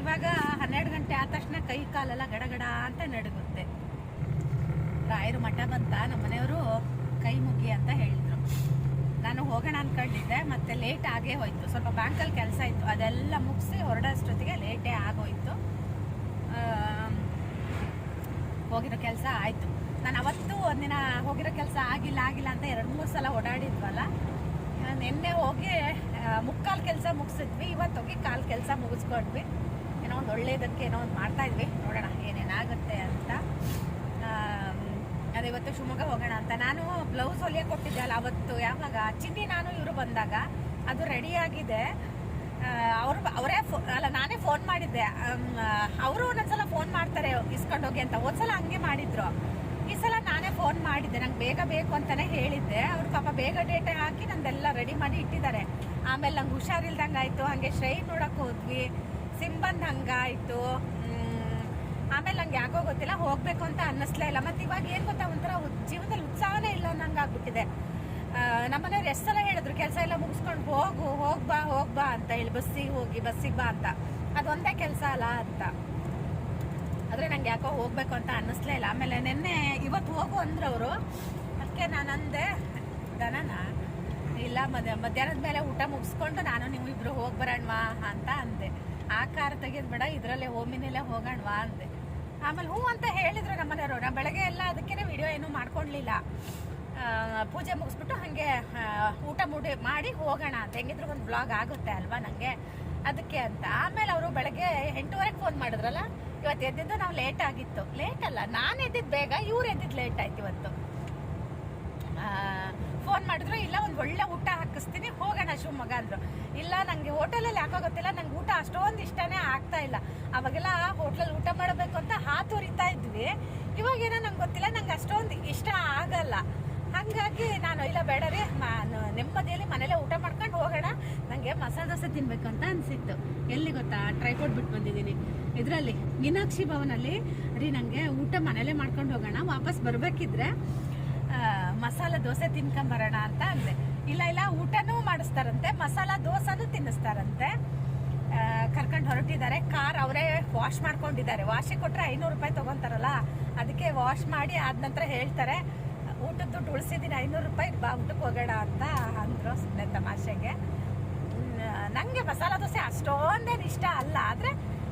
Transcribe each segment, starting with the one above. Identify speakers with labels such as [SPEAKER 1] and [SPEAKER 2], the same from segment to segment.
[SPEAKER 1] ಇವಾಗ ಹನ್ನೆರಡು ಗಂಟೆ ಆದ ತಕ್ಷಣ ಕೈ ಕಾಲೆಲ್ಲ ಗಡಗಡ ಅಂತ ನಡುಗುತ್ತೆ. ರಾಯರು ಮಠ ಬಂತ, ನಮ್ಮ ಮನೆಯವರು ಕೈ ಮುಗಿ ಅಂತ ಹೇಳಿದ್ರು. ನಾನು ಹೋಗೋಣ ಅನ್ಕೊಂಡಿದ್ದೆ, ಮತ್ತೆ ಲೇಟ್ ಆಗೇ ಹೋಯ್ತು. ಸ್ವಲ್ಪ ಬ್ಯಾಂಕಲ್ಲಿ ಕೆಲಸ ಇತ್ತು. ಅದೆಲ್ಲ ಮುಗಿಸಿ ಹೊರಡೋಷ್ಟೊತ್ತಿಗೆ ಲೇಟೇ ಆಗೋಯ್ತು. ಹೋಗಿರೋ ಕೆಲಸ ಆಯಿತು. ನಾನು ಅವತ್ತು ಒಂದಿನ ಹೋಗಿರೋ ಕೆಲಸ ಆಗಿಲ್ಲ ಆಗಿಲ್ಲ ಅಂತ ಎರಡು ಮೂರು ಸಲ ಓಡಾಡಿದ್ವಲ್ಲ. ನಿನ್ನೆ ಹೋಗಿ ಮುಕ್ಕಾಲು ಕೆಲಸ ಮುಗಿಸಿದ್ವಿ. ಇವತ್ತು ಹೋಗಿ ಕಾಲು ಕೆಲಸ ಮುಗಿಸ್ಕೊಂಡ್ವಿ. ಒಂದು ಒಳ್ಳೇದಕ್ಕೆ ಏನೋ ಒಂದು ಮಾಡ್ತಾ ಇದ್ವಿ. ನೋಡೋಣ ಏನೇನಾಗುತ್ತೆ ಅಂತ. ಅದೇ ಇವತ್ತು ಶಿವಮೊಗ್ಗ ಹೋಗೋಣ ಅಂತ. ನಾನು ಬ್ಲೌಸ್ ಹೊಲಿಯಕ್ಕೆ ಕೊಟ್ಟಿದ್ದೆ ಅಲ್ಲ ಅವತ್ತು ಯಾವಾಗ? ಚಿನ್ನಿ, ನಾನು ಇವರು ಬಂದಾಗ ಅದು ರೆಡಿ ಆಗಿದೆ. ಅವರು ಅಲ್ಲ, ನಾನೇ ಫೋನ್ ಮಾಡಿದ್ದೆ. ಅವರು ಒಂದೊಂದ್ಸಲ ಫೋನ್ ಮಾಡ್ತಾರೆ ಇಸ್ಕೊಂಡು ಹೋಗಿ ಅಂತ. ಒಂದ್ಸಲ ಹಂಗೆ ಮಾಡಿದ್ರು. ಈ ಸಲ ನಾನೇ ಫೋನ್ ಮಾಡಿದ್ದೆ. ನಂಗೆ ಬೇಗ ಬೇಕು ಅಂತಲೇ ಹೇಳಿದ್ದೆ. ಅವ್ರು ಪಾಪ ಬೇಗ ಡೇಟ್ ಹಾಕಿ ನಂದೆಲ್ಲ ರೆಡಿ ಮಾಡಿ ಇಟ್ಟಿದ್ದಾರೆ. ಆಮೇಲೆ ನಂಗೆ ಹುಷಾರಿಲ್ದಂಗೆ ಆಯಿತು ಹಾಗೆ ಶ್ರೈನ್ ನೋಡೋಕೆ ಹೋದ್ವಿ. ಸಿಂಬಂದ್ ಹಂಗಾಯಿತು. ಆಮೇಲೆ ನಂಗೆ ಯಾಕೋ ಗೊತ್ತಿಲ್ಲ, ಹೋಗ್ಬೇಕು ಅಂತ ಅನ್ನಿಸ್ಲೇ ಇಲ್ಲ. ಮತ್ತೆ ಇವಾಗ ಏನು ಗೊತ್ತಾ, ಒಂಥರ ಜೀವನದಲ್ಲಿ ಉತ್ಸಾಹನೇ ಇಲ್ಲ ಅನ್ನಂಗೆ ಆಗ್ಬಿಟ್ಟಿದೆ. ನಮ್ಮನೆಯವ್ರು ಎಷ್ಟು ಸಲ ಹೇಳಿದ್ರು, ಕೆಲಸ ಎಲ್ಲ ಮುಗಿಸ್ಕೊಂಡು ಹೋಗು ಹೋಗ್ಬಾ ಹೋಗ್ಬಾ ಅಂತ ಹೇಳಿ, ಬಸ್ಸಿಗೆ ಹೋಗಿ, ಬಸ್ಸಿಗೆ ಬಾ ಅಂತ. ಅದೊಂದೇ ಕೆಲಸ ಅಲ್ಲ ಅಂತ. ಆದರೆ ನಂಗೆ ಯಾಕೋ ಹೋಗ್ಬೇಕು ಅಂತ ಅನ್ನಿಸ್ಲೇ ಇಲ್ಲ. ಆಮೇಲೆ ನಿನ್ನೆ ಇವತ್ತು ಹೋಗು ಅಂದ್ರೆ ಅವರು ಅದಕ್ಕೆ ನಾನು ಅಂದೆ ದನನ? ಇಲ್ಲ, ಮಧ್ಯ ಮಧ್ಯಾಹ್ನದ ಮೇಲೆ ಊಟ ಮುಗಿಸ್ಕೊಂಡು ನಾನು, ನೀವು ಇಬ್ರು ಹೋಗಿ ಬರೋಣವಾ ಅಂತ ಆ ಕಾರ್ ತೆಗೆದ್ ಬೇಡ, ಇದರಲ್ಲೇ ಓಮಿನಲ್ಲೇ ಹೋಗೋಣವಾ ಅಂದೆ. ಆಮೇಲೆ ಹ್ಞೂ ಅಂತ ಹೇಳಿದ್ರು ನಮ್ಮನೆಯವರು. ನಾ ಬೆಳಗ್ಗೆ ಎಲ್ಲ ಅದಕ್ಕೇ ವಿಡಿಯೋ ಏನೂ ಮಾಡ್ಕೊಳ್ಲಿಲ್ಲ ಪೂಜೆ ಮುಗಿಸ್ಬಿಟ್ಟು ಹಾಗೆ ಊಟ ಮುಡಿ ಮಾಡಿ ಹೋಗೋಣ ಅಂತ. ಹೆಂಗಿದ್ರು ಒಂದು ಬ್ಲಾಗ್ ಆಗುತ್ತೆ ಅಲ್ವಾ ನನಗೆ ಅದಕ್ಕೆ ಅಂತ. ಆಮೇಲೆ ಅವರು ಬೆಳಗ್ಗೆ ಎಂಟೂವರೆಗೆ ಫೋನ್ ಮಾಡಿದ್ರಲ್ಲ ಇವತ್ತು ಎದ್ದಿದ್ದು ನಾವು ಲೇಟ್ ಆಗಿತ್ತು. ಲೇಟ್ ಅಲ್ಲ, ನಾನು ಎದ್ದಿದ್ದು ಬೇಗ, ಇವ್ರು ಎದ್ದಿದ್ದು ಲೇಟ್ ಆಯ್ತು ಇವತ್ತು. ಫೋನ್ ಮಾಡಿದ್ರು, ಇಲ್ಲ, ಒಂದು ಒಳ್ಳೆ ಊಟ ಹಾಕಿಸ್ತೀನಿ, ಹೋಗೋಣ ಶಿವಮೊಗ್ಗ ಅಂದರು. ಇಲ್ಲ ನನಗೆ ಹೋಟೆಲಲ್ಲಿ ಯಾಕೋ ಗೊತ್ತಿಲ್ಲ, ನಂಗೆ ಊಟ ಅಷ್ಟೊಂದು ಇಷ್ಟನೇ ಆಗ್ತಾ ಇಲ್ಲ. ಅವಾಗೆಲ್ಲ ಹೋಟ್ಲಲ್ಲಿ ಊಟ ಮಾಡಬೇಕು ಅಂತ ಹಾತುರಿತಾ ಇದ್ವಿ. ಇವಾಗೇನೋ ನಂಗೆ ಗೊತ್ತಿಲ್ಲ, ನಂಗೆ ಅಷ್ಟೊಂದು ಇಷ್ಟ ಆಗಲ್ಲ. ಹಾಗಾಗಿ ನಾನು, ಇಲ್ಲ, ಬೇಡ ರೀ ನೆಮ್ಮದಿಯಲ್ಲಿ ಮನೇಲೆ ಊಟ ಮಾಡ್ಕೊಂಡು ಹೋಗೋಣ. ನನಗೆ ಮಸಾಲೆ ದೋಸೆ ತಿನ್ಬೇಕು ಅಂತ ಅನಿಸಿತ್ತು. ಎಲ್ಲಿ ಗೊತ್ತಾ? ಟ್ರೈಪೋರ್ಟ್ ಬಿಟ್ಟು ಬಂದಿದ್ದೀನಿ. ಇದರಲ್ಲಿ ಮೀನಾಕ್ಷಿ ಭವನಲ್ಲಿ, ರೀ ನನಗೆ ಊಟ ಮನೇಲೆ ಮಾಡ್ಕೊಂಡು ಹೋಗೋಣ, ವಾಪಸ್ ಬರಬೇಕಿದ್ರೆ ಮಸಾಲ ದೋಸೆ ತಿನ್ಕೊಂಬರೋಣ ಅಂತ ಅಂದೆ. ಇಲ್ಲ ಇಲ್ಲ, ಊಟನೂ ಮಾಡಿಸ್ತಾರಂತೆ, ಮಸಾಲ ದೋಸೆನೂ ತಿನ್ನಿಸ್ತಾರಂತೆ. ಕರ್ಕೊಂಡು ಹೊರಟಿದ್ದಾರೆ. ಕಾರ್ ಅವರೇ ವಾಶ್ ಮಾಡ್ಕೊಂಡಿದ್ದಾರೆ. ವಾಶಿಗೆ ಕೊಟ್ಟರೆ ಐನೂರು ರೂಪಾಯಿ ತೊಗೊತಾರಲ್ಲ, ಅದಕ್ಕೆ ವಾಶ್ ಮಾಡಿ ಆದ ನಂತರ ಹೇಳ್ತಾರೆ, ಊಟದ ದುಡ್ಡು ಉಳಿಸಿದ್ದೀನಿ ಐನೂರು ರೂಪಾಯಿ ಬಾ, ಊಟಕ್ಕೆ ಹೋಗೋಣ ಅಂತ ಅಂದರು ಸುಮ್ಮನೆ ತಮಾಷೆಗೆ. ನನಗೆ ಮಸಾಲ ದೋಸೆ ಅಷ್ಟೊಂದೇನು ಇಷ್ಟ ಅಲ್ಲ. ಆದರೆ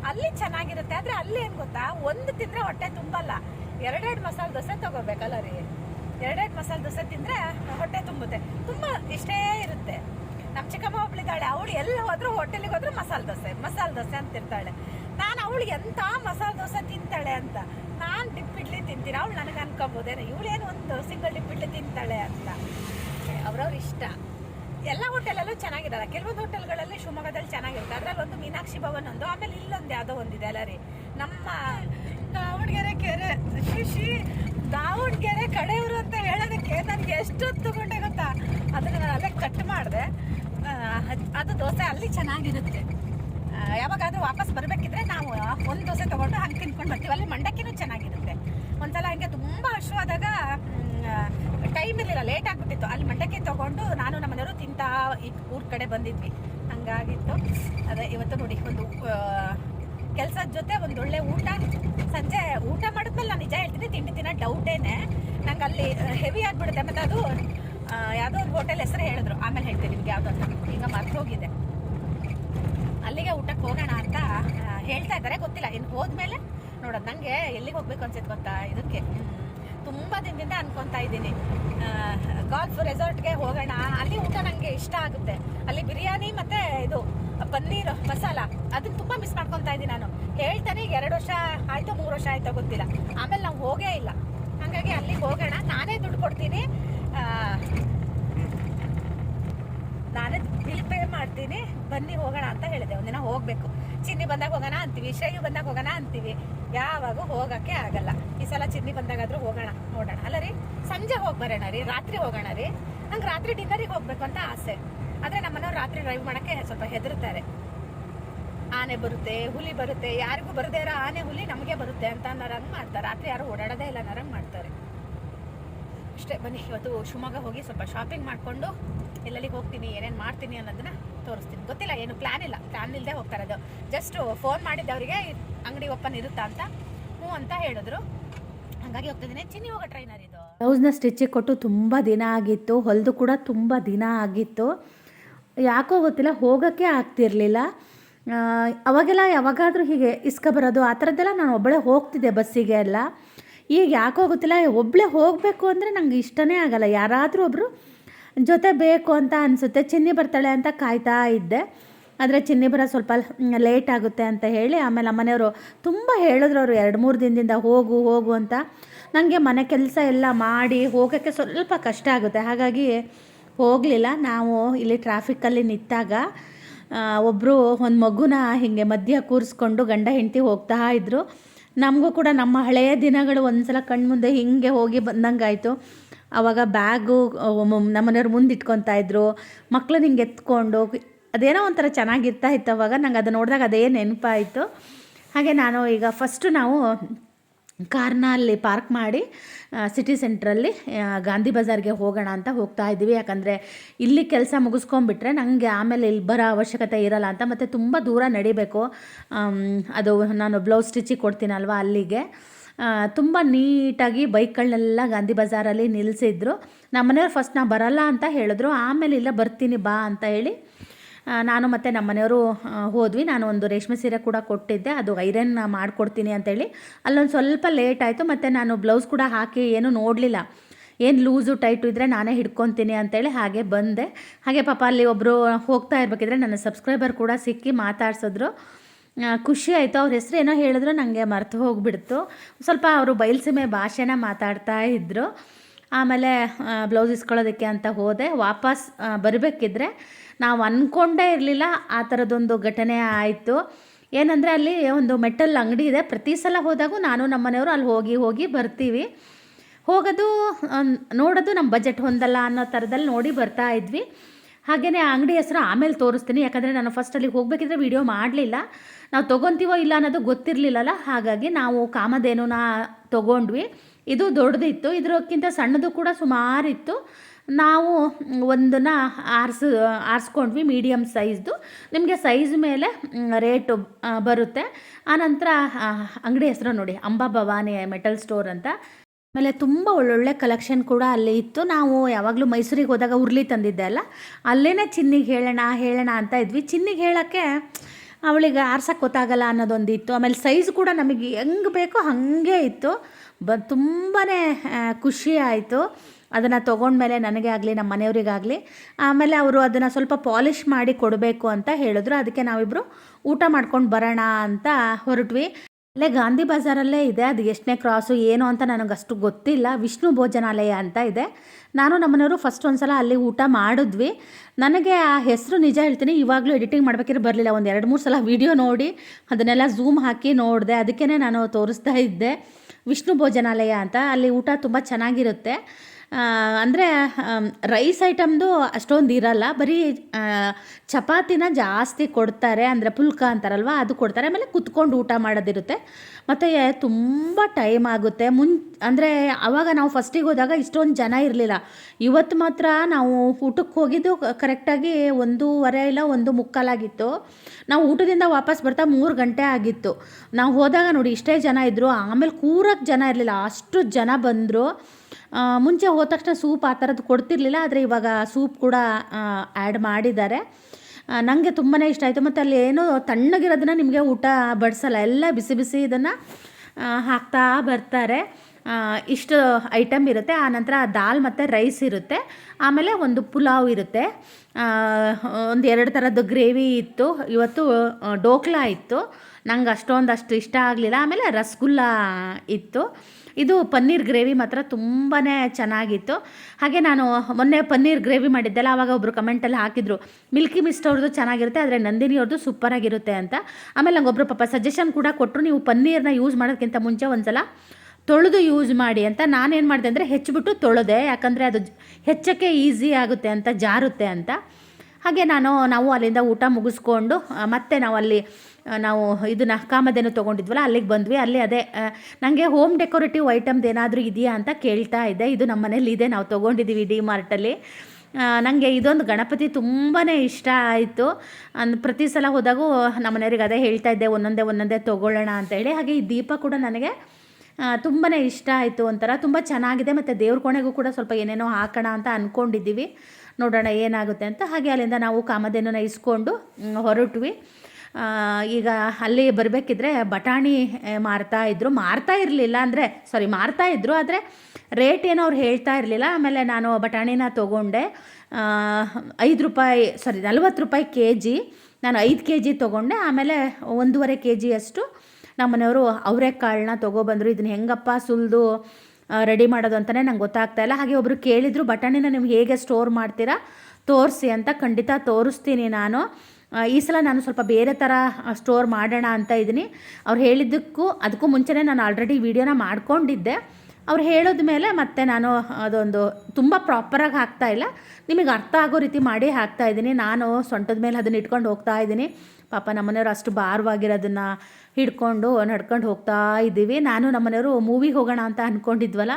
[SPEAKER 1] ಅಲ್ಲಿ ಚೆನ್ನಾಗಿರುತ್ತೆ. ಆದರೆ ಅಲ್ಲಿ ಏನು ಗೊತ್ತಾ? ಒಂದು ತಿಂದರೆ ಹೊಟ್ಟೆ ತುಂಬಲ್ಲ. ಎರಡೆರಡು ಮಸಾಲೆ ದೋಸೆ ತಗೋಬೇಕಲ್ಲ ರೀ. ಎರಡೆರಡು ಮಸಾಲೆ ದೋಸೆ ತಿಂದರೆ ಹೊಟ್ಟೆ ತುಂಬುತ್ತೆ. ತುಂಬ ಇಷ್ಟೇ ಇರುತ್ತೆ. ನಮ್ಮ ಚಿಕ್ಕಮ್ಮ ಒಬ್ಳಿದ್ದಾಳೆ, ಅವಳು ಎಲ್ಲ ಹೋದ್ರು ಹೋಟೆಲಿಗೆ ಹೋದ್ರು ಮಸಾಲೆ ದೋಸೆ ಮಸಾಲೆ ದೋಸೆ ಅಂತ ಇರ್ತಾಳೆ ನಾನು ಅವಳು ಎಂಥ ಮಸಾಲೆ ದೋಸೆ ತಿಂತಾಳೆ ಅಂತ, ನಾನು ಡಿಪ್ ಇಡ್ಲಿ ತಿಂತೀನಿ, ಅವಳು ನನಗೆ ಅನ್ಕೋಬೋದೇನೋ ಇವಳೇನು ಒಂದು ಸಿಂಗಲ್ ಡಿಪ್ ಇಡ್ಲಿ ತಿಂತಾಳೆ ಅಂತ. ಅವ್ರವ್ರ ಇಷ್ಟ. ಎಲ್ಲ ಹೋಟೆಲಲ್ಲೂ ಚೆನ್ನಾಗಿರಲ್ಲ, ಕೆಲವೊಂದು ಹೋಟೆಲ್ಗಳಲ್ಲಿ ಶಿವಮೊಗ್ಗದಲ್ಲಿ ಚೆನ್ನಾಗಿರುತ್ತೆ, ಅದ್ರಲ್ಲಿ ಒಂದು ಮೀನಾಕ್ಷಿ ಭವನ್ ಒಂದು, ಆಮೇಲೆ ಇಲ್ಲೊಂದು ಯಾವುದೋ ಒಂದಿದೆ ಅಲ್ಲ ರೀ, ನಮ್ಮ ದಾವಣಗೆರೆ ಕೆರೆ ಶಿಶಿ ದಾವಣಗೆರೆ ಕಡೆಯವರು ಅಂತ ಹೇಳೋದಕ್ಕೆ ನನಗೆ ಎಷ್ಟೊತ್ತು ತಗೊಂಡೆ ಗೊತ್ತಾ? ಅದನ್ನು ನಾನು ಅಲ್ಲೇ ಕಟ್ ಮಾಡಿದೆ. ಅದು ದೋಸೆ ಅಲ್ಲಿ ಚೆನ್ನಾಗಿರುತ್ತೆ. ಯಾವಾಗಾದರೂ ವಾಪಸ್ ಬರಬೇಕಿದ್ರೆ ನಾವು ಒಂದು ದೋಸೆ ತಗೊಂಡು ಹಂಗೆ ತಿನ್ಕೊಂಡು ಬರ್ತೀವಿ. ಅಲ್ಲಿ ಮಂಡಕ್ಕಿನೂ ಚೆನ್ನಾಗಿರುತ್ತೆ. ಒಂದ್ಸಲ ಹಂಗೆ ತುಂಬ ಹಶುವಾದಾಗ ಟೈಮ್ ಇರಲಿಲ್ಲ ಲೇಟ್ ಆಗ್ಬಿಟ್ಟಿತ್ತು. ಅಲ್ಲಿ ಮಂಡಕ್ಕಿ ತಗೊಂಡು ನಾನು ನಮ್ಮ ಮನೆಯವರು ತಿಂತಾ, ಈ ಊರ್ ಕಡೆ ಬಂದಿದ್ವಿ. ಹಂಗಾಗಿತ್ತು. ಅದೇ, ಇವತ್ತು ನೋಡಿ, ಒಂದು ಕೆಲಸದ ಜೊತೆ ಒಂದು ಒಳ್ಳೆ ಊಟ. ಸಂಜೆ ಊಟ ಮಾಡಿದ್ಮೇಲೆ ನಾನು ನಿಜ ಹೇಳ್ತೀನಿ, ತಿಂಡಿ ತಿನ್ನೋ ಡೌಟೇನೆ. ನಂಗೆ ಅಲ್ಲಿ ಹೆವಿ ಆಗಿಬಿಡುತ್ತೆ. ಮತ್ತು ಅದು ಯಾವುದೋ ಒಂದು ಹೋಟೆಲ್ ಹೆಸರು ಹೇಳಿದ್ರು. ಆಮೇಲೆ ಹೇಳ್ತೀನಿ ನಿಮ್ಗೆ ಯಾವುದೋ ಅಂತ. ಈಗ ಮರ್ತು ಹೋಗಿದೆ ಅಲ್ಲಿಗೆ ಊಟಕ್ಕೆ ಹೋಗೋಣ ಅಂತ ಹೇಳ್ತಾ ಇದ್ದಾರೆ. ಗೊತ್ತಿಲ್ಲ ಇನ್ನು ಹೋದ್ಮೇಲೆ ನೋಡೋದು. ನನಗೆ ಎಲ್ಲಿಗೆ ಹೋಗ್ಬೇಕು ಅನ್ಸುತ್ತೆ ಗೊತ್ತಾ ಇದಕ್ಕೆ? ತುಂಬ ದಿನದಿಂದ ಅನ್ಕೊತಾ ಇದ್ದೀನಿ. ಗಾಲ್ಫ್ ರೆಸಾರ್ಟ್ಗೆ ಹೋಗೋಣ. ಅಲ್ಲಿ ಊಟ ನನಗೆ ಇಷ್ಟ ಆಗುತ್ತೆ. ಅಲ್ಲಿ ಬಿರಿಯಾನಿ ಮತ್ತು ಇದು ಪನ್ನೀರ್ ಮಸಾಲ, ಅದನ್ನ ತುಂಬಾ ಮಿಸ್ ಮಾಡ್ಕೊತಾ ಇದ್ದೀನಿ ನಾನು. ಹೇಳ್ತಾನೆ, ಈಗ ಎರಡು ವರ್ಷ ಆಯ್ತು, ಮೂರು ವರ್ಷ ಆಯ್ತೋ ಗೊತ್ತಿಲ್ಲ. ಆಮೇಲೆ ನಾವು ಹೋಗೇ ಇಲ್ಲ. ಹಾಗಾಗಿ ಅಲ್ಲಿಗೆ ಹೋಗೋಣ. ನಾನೇ ದುಡ್ಡು ಕೊಡ್ತೀನಿ. ನಾನೇ ಬಿಲ್ ಪೇ ಮಾಡ್ತೀನಿ. ಬನ್ನಿ, ಹೋಗೋಣ ಅಂತ ಹೇಳಿದೆ. ಒಂದಿನ ಹೋಗ್ಬೇಕು. ಚಿನ್ನಿ ಬಂದಾಗ ಹೋಗೋಣ ಅಂತೀವಿ. ಶ್ರೇಯು ಬಂದಾಗ ಹೋಗೋಣ ಅಂತೀವಿ. ಯಾವಾಗೂ ಹೋಗಕ್ಕೆ ಆಗಲ್ಲ. ಈ ಸಲ ಚಿನ್ನಿ ಬಂದಾಗಾದ್ರೂ ಹೋಗೋಣ, ನೋಡೋಣ. ಅಲ್ಲ ರೀ, ಸಂಜೆ ಹೋಗಿ ಬರೋಣ ರೀ. ರಾತ್ರಿ ಹೋಗೋಣ ರೀ. ನಂಗೆ ರಾತ್ರಿ ಡಿನ್ನರಿಗೆ ಹೋಗ್ಬೇಕು ಅಂತ ಆಸೆ. ಆದರೆ ನಮ್ಮನೆಯವ್ರು ರಾತ್ರಿ ಡ್ರೈವ್ ಮಾಡೋಕ್ಕೆ ಸ್ವಲ್ಪ ಹೆದರ್ತಾರೆ ಆನೆ ಬರುತ್ತೆ, ಹುಲಿ ಬರುತ್ತೆ, ಯಾರಿಗೂ ಬರದೇ ಇರೋ ಆನೆ, ಹುಲಿ ನಮಗೆ ಬರುತ್ತೆ ಅಂತ ನರಂಗೆ ಮಾಡ್ತಾರೆ. ರಾತ್ರಿ ಯಾರು ಓಡಾಡೋದೇ ಇಲ್ಲ, ನರಂಗೆ ಮಾಡ್ತಾರೆ. ಅಷ್ಟೇ, ಬನ್ನಿ, ಇವತ್ತು ಶಿವಮೊಗ್ಗ ಹೋಗಿ ಸ್ವಲ್ಪ ಶಾಪಿಂಗ್ ಮಾಡಿಕೊಂಡು ಎಲ್ಲೆಲ್ಲಿಗೆ ಹೋಗ್ತೀನಿ, ಏನೇನು ಮಾಡ್ತೀನಿ ಅನ್ನೋದನ್ನ ತೋರಿಸ್ತೀನಿ. ಗೊತ್ತಿಲ್ಲ, ಏನು ಪ್ಲ್ಯಾನ್ ಇಲ್ಲ. ಪ್ಲ್ಯಾನ್ ಇಲ್ಲದೆ ಹೋಗ್ತಾರೆ ಅದು ಜಸ್ಟ್ ಫೋನ್ ಮಾಡಿದ್ದೆ ಅವರಿಗೆ, ಅಂಗಡಿ ಓಪನ್ ಇರುತ್ತಾ ಅಂತ. ಹ್ಞೂ ಅಂತ ಹೇಳಿದ್ರು. ಹಾಗಾಗಿ ಹೋಗ್ತಿದ್ದೀನಿ ಚಿನ್ನಿ, ಹೋಗೋ ಟ್ರೈನರ್ ಇದು.
[SPEAKER 2] ಬ್ಲೌಸ್ನ ಸ್ಟಿಚ್ಚಿಗೆ ಕೊಟ್ಟು ತುಂಬ ದಿನ ಆಗಿತ್ತು. ಹೊಲಿದು ಕೂಡ ತುಂಬ ದಿನ ಆಗಿತ್ತು. ಯಾಕೋ ಗೊತ್ತಿಲ್ಲ, ಹೋಗೋಕ್ಕೆ ಆಗ್ತಿರಲಿಲ್ಲ. ಅವಾಗೆಲ್ಲ ಯಾವಾಗಾದರೂ ಹೀಗೆ ಇಸ್ಕ ಬರೋದು, ಆ ಥರದ್ದೆಲ್ಲ ನಾನು ಒಬ್ಬಳೇ ಹೋಗ್ತಿದ್ದೆ ಬಸ್ಸಿಗೆ ಎಲ್ಲ. ಈಗ ಯಾಕೋ ಗೊತ್ತಿಲ್ಲ ಒಬ್ಬಳೇ ಹೋಗಬೇಕು ಅಂದರೆ ನಂಗೆ ಇಷ್ಟನೇ ಆಗಲ್ಲ. ಯಾರಾದರೂ ಒಬ್ಬರು ಜೊತೆ ಬೇಕು ಅಂತ ಅನಿಸುತ್ತೆ, ಚಿನ್ನಿ ಬರ್ತಾಳೆ ಅಂತ ಕಾಯ್ತಾ ಇದ್ದೆ. ಆದರೆ ಚಿನ್ನಿ ಬರೋ ಸ್ವಲ್ಪ ಲೇಟ್ ಆಗುತ್ತೆ ಅಂತ ಹೇಳಿ, ಆಮೇಲೆ ಮನೆಯವರು ತುಂಬ ಹೇಳಿದ್ರು ಅವರು, ಎರಡು ಮೂರು ದಿನದಿಂದ ಹೋಗು ಹೋಗು ಅಂತ. ನನಗೆ ಮನೆ ಕೆಲಸ ಎಲ್ಲ ಮಾಡಿ ಹೋಗೋಕ್ಕೆ ಸ್ವಲ್ಪ ಕಷ್ಟ ಆಗುತ್ತೆ. ಹಾಗಾಗಿ ಹೋಗಲಿಲ್ಲ. ನಾವು ಇಲ್ಲಿ ಟ್ರಾಫಿಕ್ಕಲ್ಲಿ ನಿಂತಾಗ ಒಬ್ಬರು ಒಂದು ಮಗುನ ಹೀಗೆ ಮಧ್ಯ ಕೂರಿಸ್ಕೊಂಡು ಗಂಡ ಹೆಂಡತಿ ಹೋಗ್ತಾ ಇದ್ದರು ನಮಗೂ ಕೂಡ ನಮ್ಮ ಹಳೆಯ ದಿನಗಳು ಒಂದ್ಸಲ ಕಣ್ಮುಂದೆ ಹಿಂಗೆ ಹೋಗಿ ಬಂದಂಗಾಯಿತು ಆವಾಗ ಬ್ಯಾಗು ನಮ್ಮನೆಯವ್ರು ಮುಂದೆ ಇಟ್ಕೊತಾ ಇದ್ದರು ಮಕ್ಕಳು ಹಿಂಗೆ ಎತ್ಕೊಂಡು, ಅದೇನೋ ಒಂಥರ ಚೆನ್ನಾಗಿರ್ತಾ ಇತ್ತು ಅವಾಗ. ನಂಗೆ ಅದು ನೋಡಿದಾಗ ಅದೇ ನೆನಪಾಯಿತು. ಹಾಗೆ ನಾನು ಈಗ ಫಸ್ಟು ನಾವು ಕಾರ್ನ ಅಲ್ಲಿ ಪಾರ್ಕ್ ಮಾಡಿ ಸಿಟಿ ಸೆಂಟ್ರಲ್ಲಿ ಗಾಂಧಿ ಬಜಾರ್ಗೆ ಹೋಗೋಣ ಅಂತ ಹೋಗ್ತಾ ಇದ್ದೀವಿ ಯಾಕಂದರೆ ಇಲ್ಲಿ ಕೆಲಸ ಮುಗಿಸ್ಕೊಂಡ್ಬಿಟ್ರೆ ನನಗೆ ಆಮೇಲೆ ಇಲ್ಲಿ ಬರೋ ಅವಶ್ಯಕತೆ ಇರಲ್ಲ ಅಂತ, ಮತ್ತು ತುಂಬ ದೂರ ನಡಿಬೇಕು. ಅದು ನಾನು ಬ್ಲೌಸ್ ಸ್ಟಿಚಿಗೆ ಕೊಡ್ತೀನಲ್ವ ಅಲ್ಲಿಗೆ. ತುಂಬ ನೀಟಾಗಿ ಬೈಕ್ಗಳನ್ನೆಲ್ಲ ಗಾಂಧಿ ಬಜಾರಲ್ಲಿ ನಿಲ್ಲಿಸಿದ್ರು ನಮ್ಮ ಮನೆಯವ್ರು ಫಸ್ಟ್ ನಾ ಬರಲ್ಲ ಅಂತ ಹೇಳಿದ್ರು. ಆಮೇಲೆ ಇಲ್ಲ ಬರ್ತೀನಿ ಬಾ ಅಂತ ಹೇಳಿ ನಾನು ಮತ್ತು ನಮ್ಮ ಮನೆಯವರು ಹೋದ್ವಿ. ನಾನು ಒಂದು ರೇಷ್ಮೆ ಸೀರೆ ಕೂಡ ಕೊಟ್ಟಿದ್ದೆ. ಅದು ಐರನ್ ಮಾಡಿಕೊಡ್ತೀನಿ ಅಂತೇಳಿ. ಅಲ್ಲೊಂದು ಸ್ವಲ್ಪ ಲೇಟ್ ಆಯಿತು. ಮತ್ತು ನಾನು ಬ್ಲೌಸ್ ಕೂಡ ಹಾಕಿ ಏನೂ ನೋಡಲಿಲ್ಲ. ಏನು ಲೂಸು ಟೈಟು ಇದ್ದರೆ ನಾನೇ ಹಿಡ್ಕೊತೀನಿ ಅಂತೇಳಿ ಹಾಗೆ ಬಂದೆ. ಹಾಗೆ ಪಾಪ ಅಲ್ಲಿ ಒಬ್ಬರು ಹೋಗ್ತಾ ಇರಬೇಕಿದ್ರೆ ನನ್ನ ಸಬ್ಸ್ಕ್ರೈಬರ್ ಕೂಡ ಸಿಕ್ಕಿ ಮಾತಾಡ್ಸಿದ್ರು. ಖುಷಿ ಆಯಿತು. ಅವ್ರ ಹೆಸರು ಏನೋ ಹೇಳಿದ್ರು ನನಗೆ ಮರೆತು ಹೋಗಿಬಿಡ್ತು. ಸ್ವಲ್ಪ ಅವರು ಬಯಲುಸೀಮೆ ಭಾಷೆನ ಮಾತಾಡ್ತಾ ಇದ್ದರು ಆಮೇಲೆ ಬ್ಲೌಸ್ ಇಸ್ಕೊಳ್ಳೋದಕ್ಕೆ ಅಂತ ಹೋದೆ. ವಾಪಸ್ ಬರಬೇಕಿದ್ರೆ ನಾವು ಅಂದ್ಕೊಂಡೇ ಇರಲಿಲ್ಲ, ಆ ಥರದೊಂದು ಘಟನೆ ಆಯಿತು. ಏನಂದರೆ ಅಲ್ಲಿ ಒಂದು ಮೆಟಲ್ ಅಂಗಡಿ ಇದೆ. ಪ್ರತಿ ಸಲ ಹೋದಾಗೂ ನಾನು ನಮ್ಮ ಮನೆಯವರು ಅಲ್ಲಿ ಹೋಗಿ ಹೋಗಿ ಬರ್ತೀವಿ. ಹೋಗೋದು ನೋಡೋದು ನಮ್ಮ ಬಜೆಟ್ ಹೊಂದಲ್ಲ ಅನ್ನೋ ಥರದಲ್ಲಿ ನೋಡಿ ಬರ್ತಾ ಇದ್ವಿ. ಹಾಗೆಯೇ ಆ ಅಂಗಡಿ ಹೆಸರು ಆಮೇಲೆ ತೋರಿಸ್ತೀನಿ. ಯಾಕಂದರೆ ನಾನು ಫಸ್ಟ್ ಅಲ್ಲಿ ಹೋಗಬೇಕಿದ್ರೆ ವಿಡಿಯೋ ಮಾಡಲಿಲ್ಲ. ನಾವು ತೊಗೊತೀವೋ ಇಲ್ಲ ಅನ್ನೋದು ಗೊತ್ತಿರಲಿಲ್ಲಲ್ಲ. ಹಾಗಾಗಿ ನಾವು ಕಾಮಧೇನುನ ತೊಗೊಂಡ್ವಿ. ಇದು ದೊಡ್ಡದಿತ್ತು ಇದಕ್ಕಿಂತ ಸಣ್ಣದು ಕೂಡ ಸುಮಾರಿತ್ತು. ನಾವು ಒಂದನ್ನು ಆರಿಸ್, ಆರಿಸ್ಕೊಂಡ್ವಿ ಮೀಡಿಯಮ್ ಸೈಜ್ದು. ನಿಮಗೆ ಸೈಜ್ ಮೇಲೆ ರೇಟು ಬರುತ್ತೆ. ಆನಂತರ ಅಂಗಡಿ ಹೆಸರು ನೋಡಿ, ಅಂಬಾ ಭವಾನಿ ಮೆಟಲ್ ಸ್ಟೋರ್ ಅಂತ. ಆಮೇಲೆ ತುಂಬ ಒಳ್ಳೊಳ್ಳೆ ಕಲೆಕ್ಷನ್ ಕೂಡ ಅಲ್ಲಿ ಇತ್ತು. ನಾವು ಯಾವಾಗಲೂ ಮೈಸೂರಿಗೆ ಹೋದಾಗ ಉರ್ಲಿ ತಂದಿದ್ದೆ ಅಲ್ಲ. ಅಲ್ಲೇ ಚಿನ್ನಿಗೆ ಹೇಳೋಣ ಹೇಳೋಣ ಅಂತ ಇದ್ವಿ. ಚಿನ್ನಿಗೆ ಹೇಳೋಕ್ಕೆ ಅವಳಿಗೆ ಆರ್ಸಕ್ಕೆ ಗೊತ್ತಾಗಲ್ಲ ಅನ್ನೋದೊಂದು ಇತ್ತು ಆಮೇಲೆ ಸೈಜ್ ಕೂಡ ನಮಗೆ ಹೆಂಗೆ ಬೇಕೋ ಹಾಗೆ ಇತ್ತು. ಬ ತುಂಬಾ ಖುಷಿ ಆಯಿತು. ಅದನ್ನು ತೊಗೊಂಡ್ಮೇಲೆ ನನಗೆ ಆಗಲಿ ನಮ್ಮ ಮನೆಯವರಿಗಾಗಲಿ. ಆಮೇಲೆ ಅವರು ಅದನ್ನು ಸ್ವಲ್ಪ ಪಾಲಿಷ್ ಮಾಡಿ ಕೊಡಬೇಕು ಅಂತ ಹೇಳಿದ್ರು. ಅದಕ್ಕೆ ನಾವಿಬ್ಬರು ಊಟ ಮಾಡ್ಕೊಂಡು ಬರೋಣ ಅಂತ ಹೊರಟ್ವಿ. ಅಲ್ಲೇ ಗಾಂಧಿ ಬಜಾರಲ್ಲೇ ಇದೆ. ಅದು ಎಷ್ಟನೇ ಕ್ರಾಸು, ಏನು ಅಂತ ನನಗಷ್ಟು ಗೊತ್ತಿಲ್ಲ. ವಿಷ್ಣು ಭೋಜನಾಲಯ ಅಂತ ಇದೆ. ನಾನು ನಮ್ಮನೆಯವರು ಫಸ್ಟ್ ಒಂದು ಸಲ ಅಲ್ಲಿ ಊಟ ಮಾಡಿದ್ವಿ. ನನಗೆ ಆ ಹೆಸರು ನಿಜ ಹೇಳ್ತೀನಿ, ಇವಾಗಲೂ ಎಡಿಟಿಂಗ್ ಮಾಡ್ಬೇಕಾದ್ರೆ ಬರಲಿಲ್ಲ. ಒಂದು ಎರಡು ಮೂರು ಸಲ ವೀಡಿಯೋ ನೋಡಿ, ಅದನ್ನೆಲ್ಲ ಝೂಮ್ ಹಾಕಿ ನೋಡಿದೆ. ಅದಕ್ಕೇ ನಾನು ತೋರಿಸ್ತಾ ಇದ್ದೆ. ವಿಷ್ಣು ಭೋಜನಾಲಯ ಅಂತ, ಅಲ್ಲಿ ಊಟ ತುಂಬ ಚೆನ್ನಾಗಿರುತ್ತೆ. ಅಂದರೆ ರೈಸ್ ಐಟಮ್ದು ಅಷ್ಟೊಂದು ಇರಲ್ಲ. ಬರೀ ಚಪಾತಿನ ಜಾಸ್ತಿ ಕೊಡ್ತಾರೆ. ಅಂದರೆ ಪುಲ್ಕ ಅಂತಾರಲ್ವ, ಅದು ಕೊಡ್ತಾರೆ. ಆಮೇಲೆ ಕುತ್ಕೊಂಡು ಊಟ ಮಾಡೋದಿರುತ್ತೆ. ಮತ್ತು ತುಂಬ ಟೈಮ್ ಆಗುತ್ತೆ. ಮುನ್ ಅಂದರೆ ಆವಾಗ ನಾವು ಫಸ್ಟಿಗೆ ಹೋದಾಗ ಇಷ್ಟೊಂದು ಜನ ಇರಲಿಲ್ಲ. ಇವತ್ತು ಮಾತ್ರ ನಾವು ಊಟಕ್ಕೆ ಹೋಗಿದ್ದು ಕರೆಕ್ಟಾಗಿ ಒಂದೂವರೆ ಇಲ್ಲ ಒಂದು ಮುಕ್ಕಾಲಾಗಿತ್ತು. ನಾವು ಊಟದಿಂದ ವಾಪಸ್ ಬರ್ತಾ ಮೂರು ಗಂಟೆ ಆಗಿತ್ತು. ನಾವು ಹೋದಾಗ ನೋಡಿ ಇಷ್ಟೇ ಜನ ಇದ್ದರು ಆಮೇಲೆ ಕೂರಕ್ಕೆ ಜನ ಇರಲಿಲ್ಲ. ಅಷ್ಟು ಜನ ಬಂದರು. ಮುಂಚೆ ಹೋದ ತಕ್ಷಣ ಸೂಪ್ ಆ ಥರದ್ದು ಕೊಡ್ತಿರ್ಲಿಲ್ಲ ಆದರೆ ಇವಾಗ ಸೂಪ್ ಕೂಡ ಆ್ಯಡ್ ಮಾಡಿದ್ದಾರೆ. ನನಗೆ ತುಂಬಾ ಇಷ್ಟ ಆಯಿತು. ಮತ್ತು ಅಲ್ಲಿ ಏನೋ ತಣ್ಣಗಿರೋದನ್ನ ನಿಮಗೆ ಊಟ ಬಡಿಸಲ್ಲ ಎಲ್ಲ ಬಿಸಿ ಬಿಸಿ ಇದನ್ನು ಹಾಕ್ತಾ ಬರ್ತಾರೆ. ಆ, ಇಷ್ಟು ಐಟಮ್ ಇರುತ್ತೆ. ನಂತರ ದಾಲ್ ಮತ್ತು ರೈಸ್ ಇರುತ್ತೆ. ಆಮೇಲೆ ಒಂದು ಪುಲಾವ್ ಇರುತ್ತೆ. ಒಂದು ಎರಡು ಥರದ್ದು ಗ್ರೇವಿ ಇತ್ತು. ಇವತ್ತು ಆ, ಡೋಕ್ಲಾ ಇತ್ತು. ನಂಗೆ ಅಷ್ಟೊಂದು ಅಷ್ಟು ಇಷ್ಟ ಆಗಲಿಲ್ಲ. ಆಮೇಲೆ ರಸಗುಲ್ಲ ಇತ್ತು. ಇದು ಪನ್ನೀರ್ ಗ್ರೇವಿ ಮಾತ್ರ ತುಂಬಾ ಚೆನ್ನಾಗಿತ್ತು. ಹಾಗೆ ನಾನು ಮೊನ್ನೆ ಪನ್ನೀರ್ ಗ್ರೇವಿ ಮಾಡಿದ್ದೆಲ್ಲ ಆವಾಗ ಒಬ್ಬರು ಕಮೆಂಟಲ್ಲಿ ಹಾಕಿದ್ರು ಮಿಲ್ಕಿ ಮಿಸ್ಟ್ ಅವ್ರದ್ದು ಚೆನ್ನಾಗಿರುತ್ತೆ, ಆದರೆ ನಂದಿನಿ ಅವ್ರದ್ದು ಸೂಪರಾಗಿರುತ್ತೆ ಅಂತ. ಆಮೇಲೆ ನಂಗೆ ಒಬ್ಬರು ಪಾಪ ಸಜೆಷನ್ ಕೂಡ ಕೊಟ್ಟರು ನೀವು ಪನ್ನೀರ್ನ ಯೂಸ್ ಮಾಡೋದಕ್ಕಿಂತ ಮುಂಚೆ ಒಂದ್ಸಲ ತೊಳೆದು ಯೂಸ್ ಮಾಡಿ ಅಂತ. ನಾನೇನು ಮಾಡಿದೆ ಅಂದರೆ ಹೆಚ್ಚಿಬಿಟ್ಟು ತೊಳೆದೆ, ಯಾಕಂದರೆ ಅದು ಹೆಚ್ಚಕ್ಕೆ ಈಸಿ ಆಗುತ್ತೆ ಅಂತ, ಜಾರುತ್ತೆ ಅಂತ. ಹಾಗೆ ನಾನು, ನಾವು ಅಲ್ಲಿಂದ ಊಟ ಮುಗಿಸ್ಕೊಂಡು, ಮತ್ತೆ ನಾವು ಅಲ್ಲಿ ನಾವು ಇದನ್ನ ಕಾಮಧೇನು ತೊಗೊಂಡಿದ್ವಲ್ಲ, ಅಲ್ಲಿಗೆ ಬಂದ್ವಿ. ಅಲ್ಲಿ ಅದೇ ನನಗೆ ಹೋಮ್ ಡೆಕೋರೇಟಿವ್ ಐಟಮ್ದು ಏನಾದರೂ ಇದೆಯಾ ಅಂತ ಕೇಳ್ತಾ ಇದ್ದೆ. ಇದು ನಮ್ಮ ಮನೇಲಿ ಇದೆ, ನಾವು ತೊಗೊಂಡಿದ್ದೀವಿ ಡಿ ಮಾರ್ಟಲ್ಲಿ ನನಗೆ ಇದೊಂದು ಗಣಪತಿ ತುಂಬಾ ಇಷ್ಟ ಆಯಿತು. ಪ್ರತಿ ಸಲ ಹೋದಾಗೂ ನಮ್ಮ ಮನೆಯವ್ರಿಗೆ ಅದೇ ಹೇಳ್ತಾ ಇದ್ದೆ, ಒಂದೊಂದೇ ಒಂದೊಂದೇ ತೊಗೊಳ್ಳೋಣ ಅಂತೇಳಿ ಹಾಗೆ ಈ ದೀಪ ಕೂಡ ನನಗೆ ತುಂಬಾ ಇಷ್ಟ ಆಯಿತು ಒಂಥರ. ತುಂಬ ಚೆನ್ನಾಗಿದೆ. ಮತ್ತು ದೇವ್ರ ಕೋಣೆಗೂ ಕೂಡ ಸ್ವಲ್ಪ ಏನೇನೋ ಹಾಕೋಣ ಅಂತ ಅಂದ್ಕೊಂಡಿದ್ದೀವಿ ನೋಡೋಣ ಏನಾಗುತ್ತೆ ಅಂತ. ಹಾಗೆ ಅಲ್ಲಿಂದ ನಾವು ಕಾಮಧೇನುನ ಇಸ್ಕೊಂಡು ಹೊರಟ್ವಿ. ಈಗ ಅಲ್ಲಿ ಬರಬೇಕಿದ್ರೆ ಬಟಾಣಿ ಮಾರ್ತಾ ಇದ್ದರು ಮಾರ್ತಾ ಇರಲಿಲ್ಲ ಅಂದರೆ ಸಾರಿ ಮಾರ್ತಾ ಇದ್ದರು ಆದರೆ ರೇಟ್ ಏನೋ ಅವ್ರು ಹೇಳ್ತಾ ಇರಲಿಲ್ಲ. ಆಮೇಲೆ ನಾನು ಬಟಾಣಿನ ತೊಗೊಂಡೆ. ಐದು ರೂಪಾಯಿ ಸಾರಿ ನಲ್ವತ್ತು ರೂಪಾಯಿ ಕೆ ಜಿ ನಾನು ಐದು ಕೆ ಜಿ ತೊಗೊಂಡೆ. ಆಮೇಲೆ ಒಂದೂವರೆ ಕೆ ಜಿಯಷ್ಟು ನಮ್ಮ ಮನೆಯವರು ಅವರೆಕಾಳನ್ನ ತೊಗೊಬಂದರು ಇದನ್ನ ಹೆಂಗಪ್ಪ ಸುಲಿದು ರೆಡಿ ಮಾಡೋದು ಅಂತಲೇ ನಂಗೆ ಗೊತ್ತಾಗ್ತಾ ಇಲ್ಲ. ಹಾಗೆ ಒಬ್ಬರು ಕೇಳಿದರು, ಬಟಾಣಿನ ನೀವು ಹೇಗೆ ಸ್ಟೋರ್ ಮಾಡ್ತೀರಾ? ತೋರಿಸಿ ಅಂತ ಖಂಡಿತ ತೋರಿಸ್ತೀನಿ ನಾನು. ಈ ಸಲ ನಾನು ಸ್ವಲ್ಪ ಬೇರೆ ಥರ ಸ್ಟೋರ್ ಮಾಡೋಣ ಅಂತ ಇದ್ದೀನಿ. ಅವ್ರು ಹೇಳಿದ್ದಕ್ಕೂ, ಅದಕ್ಕೂ ಮುಂಚೆನೇ ನಾನು ಆಲ್ರೆಡಿ ವೀಡಿಯೋನ ಮಾಡ್ಕೊಂಡಿದ್ದೆ. ಅವ್ರು ಹೇಳೋದ ಮೇಲೆ ಮತ್ತೆ ನಾನು ಅದೊಂದು ತುಂಬ ಪ್ರಾಪರಾಗಿ ಹಾಕ್ತಾ ಇಲ್ಲ. ನಿಮಗೆ ಅರ್ಥ ಆಗೋ ರೀತಿ ಮಾಡಿ ಹಾಕ್ತಾ ಇದ್ದೀನಿ. ನಾನು ಸೊಂಟದ ಮೇಲೆ ಅದನ್ನ ಇಟ್ಕೊಂಡು ಹೋಗ್ತಾ ಇದ್ದೀನಿ. ಪಾಪ ನಮ್ಮನೆಯವರು ಅಷ್ಟು ಭಾರವಾಗಿರೋದನ್ನು ಹಿಡ್ಕೊಂಡು ನಡ್ಕೊಂಡು ಹೋಗ್ತಾ ಇದ್ದೀವಿ. ನಾನು ನಮ್ಮನೆಯವರು ಮೂವಿಗೆ ಹೋಗೋಣ ಅಂತ ಅಂದ್ಕೊಂಡಿದ್ವಲ್ಲ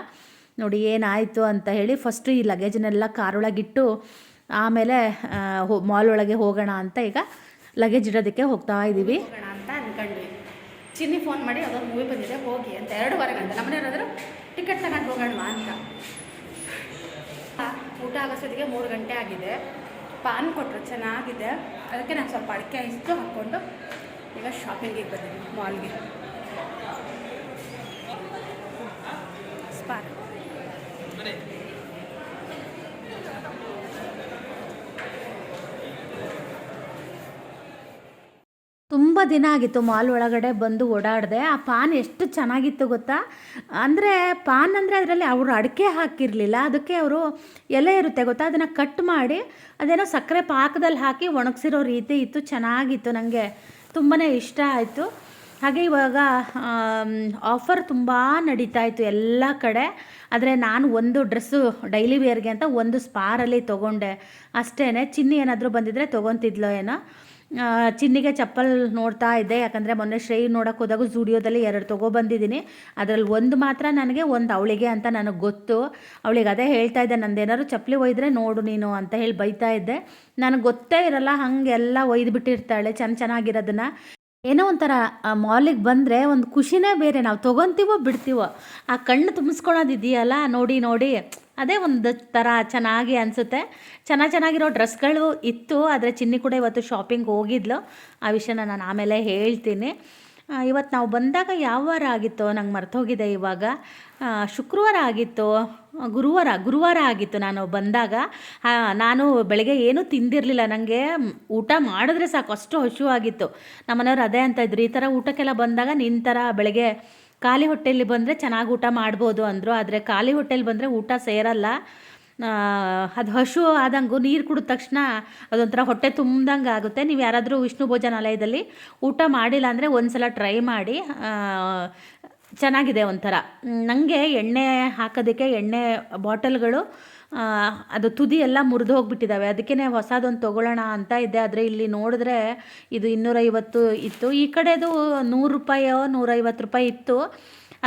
[SPEAKER 2] ನೋಡಿ ಏನಾಯಿತು ಅಂತ ಹೇಳಿ ಫಸ್ಟು ಈ ಲಗೇಜನ್ನೆಲ್ಲ ಕಾರೊಳಗಿಟ್ಟು ಆಮೇಲೆ ಮಾಲ್ ಒಳಗೆ ಹೋಗೋಣ ಅಂತ ಈಗ ಲಗೇಜ್ ಇಡೋದಕ್ಕೆ ಹೋಗ್ತಾ ಇದ್ದೀವಿ
[SPEAKER 3] ಅಂತ ಚಿನ್ನಿ ಫೋನ್ ಮಾಡಿ ಅದೊಂದು ಮೂವಿ ಬಂದಿದೆ, ಹೋಗಿ ಅಂತ. ಎರಡೂವರೆ ಗಂಟೆ. ಏನಾದರೂ ಟಿಕೆಟ್ ತಗೊಂಡು ಹೋಗೋಣ ಅಂತ. ಊಟ ಆಗೋಷ್ಟೊತ್ತಿಗೆ ಮೂರು ಗಂಟೆ ಆಗಿದೆ. ಪಾನ್ ಕೊಟ್ಟರು ಚೆನ್ನಾಗಿದೆ. ಅದಕ್ಕೆ ನಾನು ಸ್ವಲ್ಪ ಅಡಿಕೆ ಇಷ್ಟು ಹಾಕ್ಕೊಂಡು ಈಗ ಶಾಪಿಂಗಿಗೆ ಬಂದಿದ್ದೀನಿ ಮಾಲ್ಗೆ
[SPEAKER 2] ತುಂಬ ದಿನ ಆಗಿತ್ತು ಮಾಲ್ ಒಳಗಡೆ ಬಂದು ಓಡಾಡಿದೆ. ಆ ಪಾನ್ ಎಷ್ಟು ಚೆನ್ನಾಗಿತ್ತು ಗೊತ್ತಾ? ಅಂದರೆ ಪಾನ್ ಅಂದರೆ ಅದರಲ್ಲಿ ಅವರು ಅಡಿಕೆ ಹಾಕಿರಲಿಲ್ಲ. ಅದಕ್ಕೆ ಅವರು ಎಲೆ ಇರುತ್ತೆ ಗೊತ್ತಾ? ಅದನ್ನು ಕಟ್ ಮಾಡಿ ಅದೇನೋ ಸಕ್ಕರೆ ಪಾಕದಲ್ಲಿ ಹಾಕಿ ಒಣಗಿಸಿರೋ ರೀತಿ ಇತ್ತು. ಚೆನ್ನಾಗಿತ್ತು ನನಗೆ ತುಂಬಾ ಇಷ್ಟ ಆಯಿತು. ಹಾಗೆ ಇವಾಗ ಆಫರ್ ತುಂಬ ನಡೀತಾ ಇತ್ತು ಎಲ್ಲ ಕಡೆ. ಆದರೆ ನಾನು ಒಂದು ಡ್ರೆಸ್ಸು ಡೈಲಿ ವೇರ್ಗೆ ಅಂತ ಒಂದು ಸ್ಪಾರಲ್ಲಿ ತೊಗೊಂಡೆ. ಅಷ್ಟೇ ಚಿನ್ನಿ ಏನಾದರೂ ಬಂದಿದ್ದರೆ ತೊಗೊತಿದ್ಲೋ ಏನೋ. ಚಿನ್ನಿಗೆ ಚಪ್ಪಲ್ ನೋಡ್ತಾ ಇದ್ದೆ. ಯಾಕಂದರೆ ಮೊನ್ನೆ ಶ್ರೇಯ್ ನೋಡೋಕೆ ಹೋದಾಗ ಸ್ಟುಡಿಯೋದಲ್ಲಿ ಎರಡು ತೊಗೊಬಂದಿದ್ದೀನಿ ಅದರಲ್ಲಿ ಒಂದು ಮಾತ್ರ ನನಗೆ, ಒಂದು ಅವಳಿಗೆ ಅಂತ ನನಗೆ ಗೊತ್ತು. ಅವಳಿಗೆ ಅದೇ ಹೇಳ್ತಾ ಇದ್ದೆ, ನಂದೇನಾದ್ರು ಚಪ್ಪಲಿ ಒಯ್ದರೆ ನೋಡು ನೀನು ಅಂತ ಹೇಳಿ ಬೈತಾ ಇದ್ದೆ. ನನಗೆ ಗೊತ್ತೇ ಇರಲ್ಲ, ಹಾಗೆಲ್ಲ ಒಯ್ದು ಬಿಟ್ಟಿರ್ತಾಳೆ ಚೆನ್ನ ಚೆನ್ನಾಗಿರೋದನ್ನ. ಏನೋ ಒಂಥರ ಮಾಲಿಗೆ ಬಂದರೆ ಒಂದು ಖುಷಿನೇ ಬೇರೆ. ನಾವು ತೊಗೊತೀವೋ ಬಿಡ್ತೀವೋ? ಆ ಕಣ್ಣು ತುಂಬಿಸ್ಕೊಳೋದಿದೆಯಲ್ಲ ನೋಡಿ ನೋಡಿ. ಅದೇ ಒಂದು ಥರ ಚೆನ್ನಾಗಿ ಅನಿಸುತ್ತೆ. ಚೆನ್ನಾಗಿ ಚೆನ್ನಾಗಿರೋ ಡ್ರೆಸ್ಗಳು ಇತ್ತು ಆದರೆ ಚಿನ್ನಿ ಕೂಡ ಇವತ್ತು ಶಾಪಿಂಗ್ ಹೋಗಿದ್ಲು. ಆ ವಿಷಯನ ನಾನು ಆಮೇಲೆ ಹೇಳ್ತೀನಿ. ಆ, ಇವತ್ತು ನಾವು ಬಂದಾಗ ಯಾವ ವಾರ ಆಗಿತ್ತು, ನಂಗೆ ಮರ್ತೋಗಿದೆ ಇವಾಗ. ಶುಕ್ರವಾರ ಆಗಿತ್ತು, ಗುರುವಾರ ಗುರುವಾರ ಆಗಿತ್ತು ನಾನು ಬಂದಾಗ. ನಾನು ಬೆಳಗ್ಗೆ ಏನೂ ತಿಂದಿರಲಿಲ್ಲ. ನನಗೆ ಊಟ ಮಾಡಿದ್ರೆ ಸಾಕು, ಅಷ್ಟು ಹಶುವಾಗಿತ್ತು ನಮ್ಮನೆಯವ್ರು ಅದೇ ಅಂತ ಇದ್ರು. ಈ ಥರ ಊಟಕ್ಕೆಲ್ಲ ಬಂದಾಗ ನಿನ್ನ ಥರ ಬೆಳಗ್ಗೆ ಖಾಲಿ ಹೊಟ್ಟೆಯಲ್ಲಿ ಬಂದರೆ ಚೆನ್ನಾಗಿ ಊಟ ಮಾಡ್ಬೋದು ಅಂದರು. ಆದರೆ ಖಾಲಿ ಹೊಟ್ಟೆಲಿ ಬಂದರೆ ಊಟ ಸೇರಲ್ಲ. ಅದು ಹಶು ಆದಂಗು ನೀರು ಕುಡಿದ ತಕ್ಷಣ ಅದೊಂಥರ ಹೊಟ್ಟೆ ತುಂಬ್ದಂಗೆ ಆಗುತ್ತೆ. ನೀವು ಯಾರಾದರೂ ವಿಷ್ಣು ಭೋಜನಾಲಯದಲ್ಲಿ ಊಟ ಮಾಡಿಲ್ಲ ಅಂದರೆ ಒಂದ್ಸಲ ಟ್ರೈ ಮಾಡಿ ಚೆನ್ನಾಗಿದೆ ಒಂಥರ. ನನಗೆ ಎಣ್ಣೆ ಹಾಕೋದಕ್ಕೆ ಎಣ್ಣೆ ಬಾಟಲ್ಗಳು ಅದು ತುದಿ ಎಲ್ಲ ಮುರಿದು ಹೋಗಿಬಿಟ್ಟಿದ್ದಾವೆ ಅದಕ್ಕೇ ಹೊಸದೊಂದು ತೊಗೊಳ್ಳೋಣ ಅಂತ ಇದ್ದೆ. ಆದರೆ ಇಲ್ಲಿ ನೋಡಿದ್ರೆ ಇದು ಇನ್ನೂರೈವತ್ತು ಇತ್ತು. ಈ ಕಡೆದು ನೂರು ರೂಪಾಯೋ ನೂರೈವತ್ತು ರೂಪಾಯಿ ಇತ್ತು.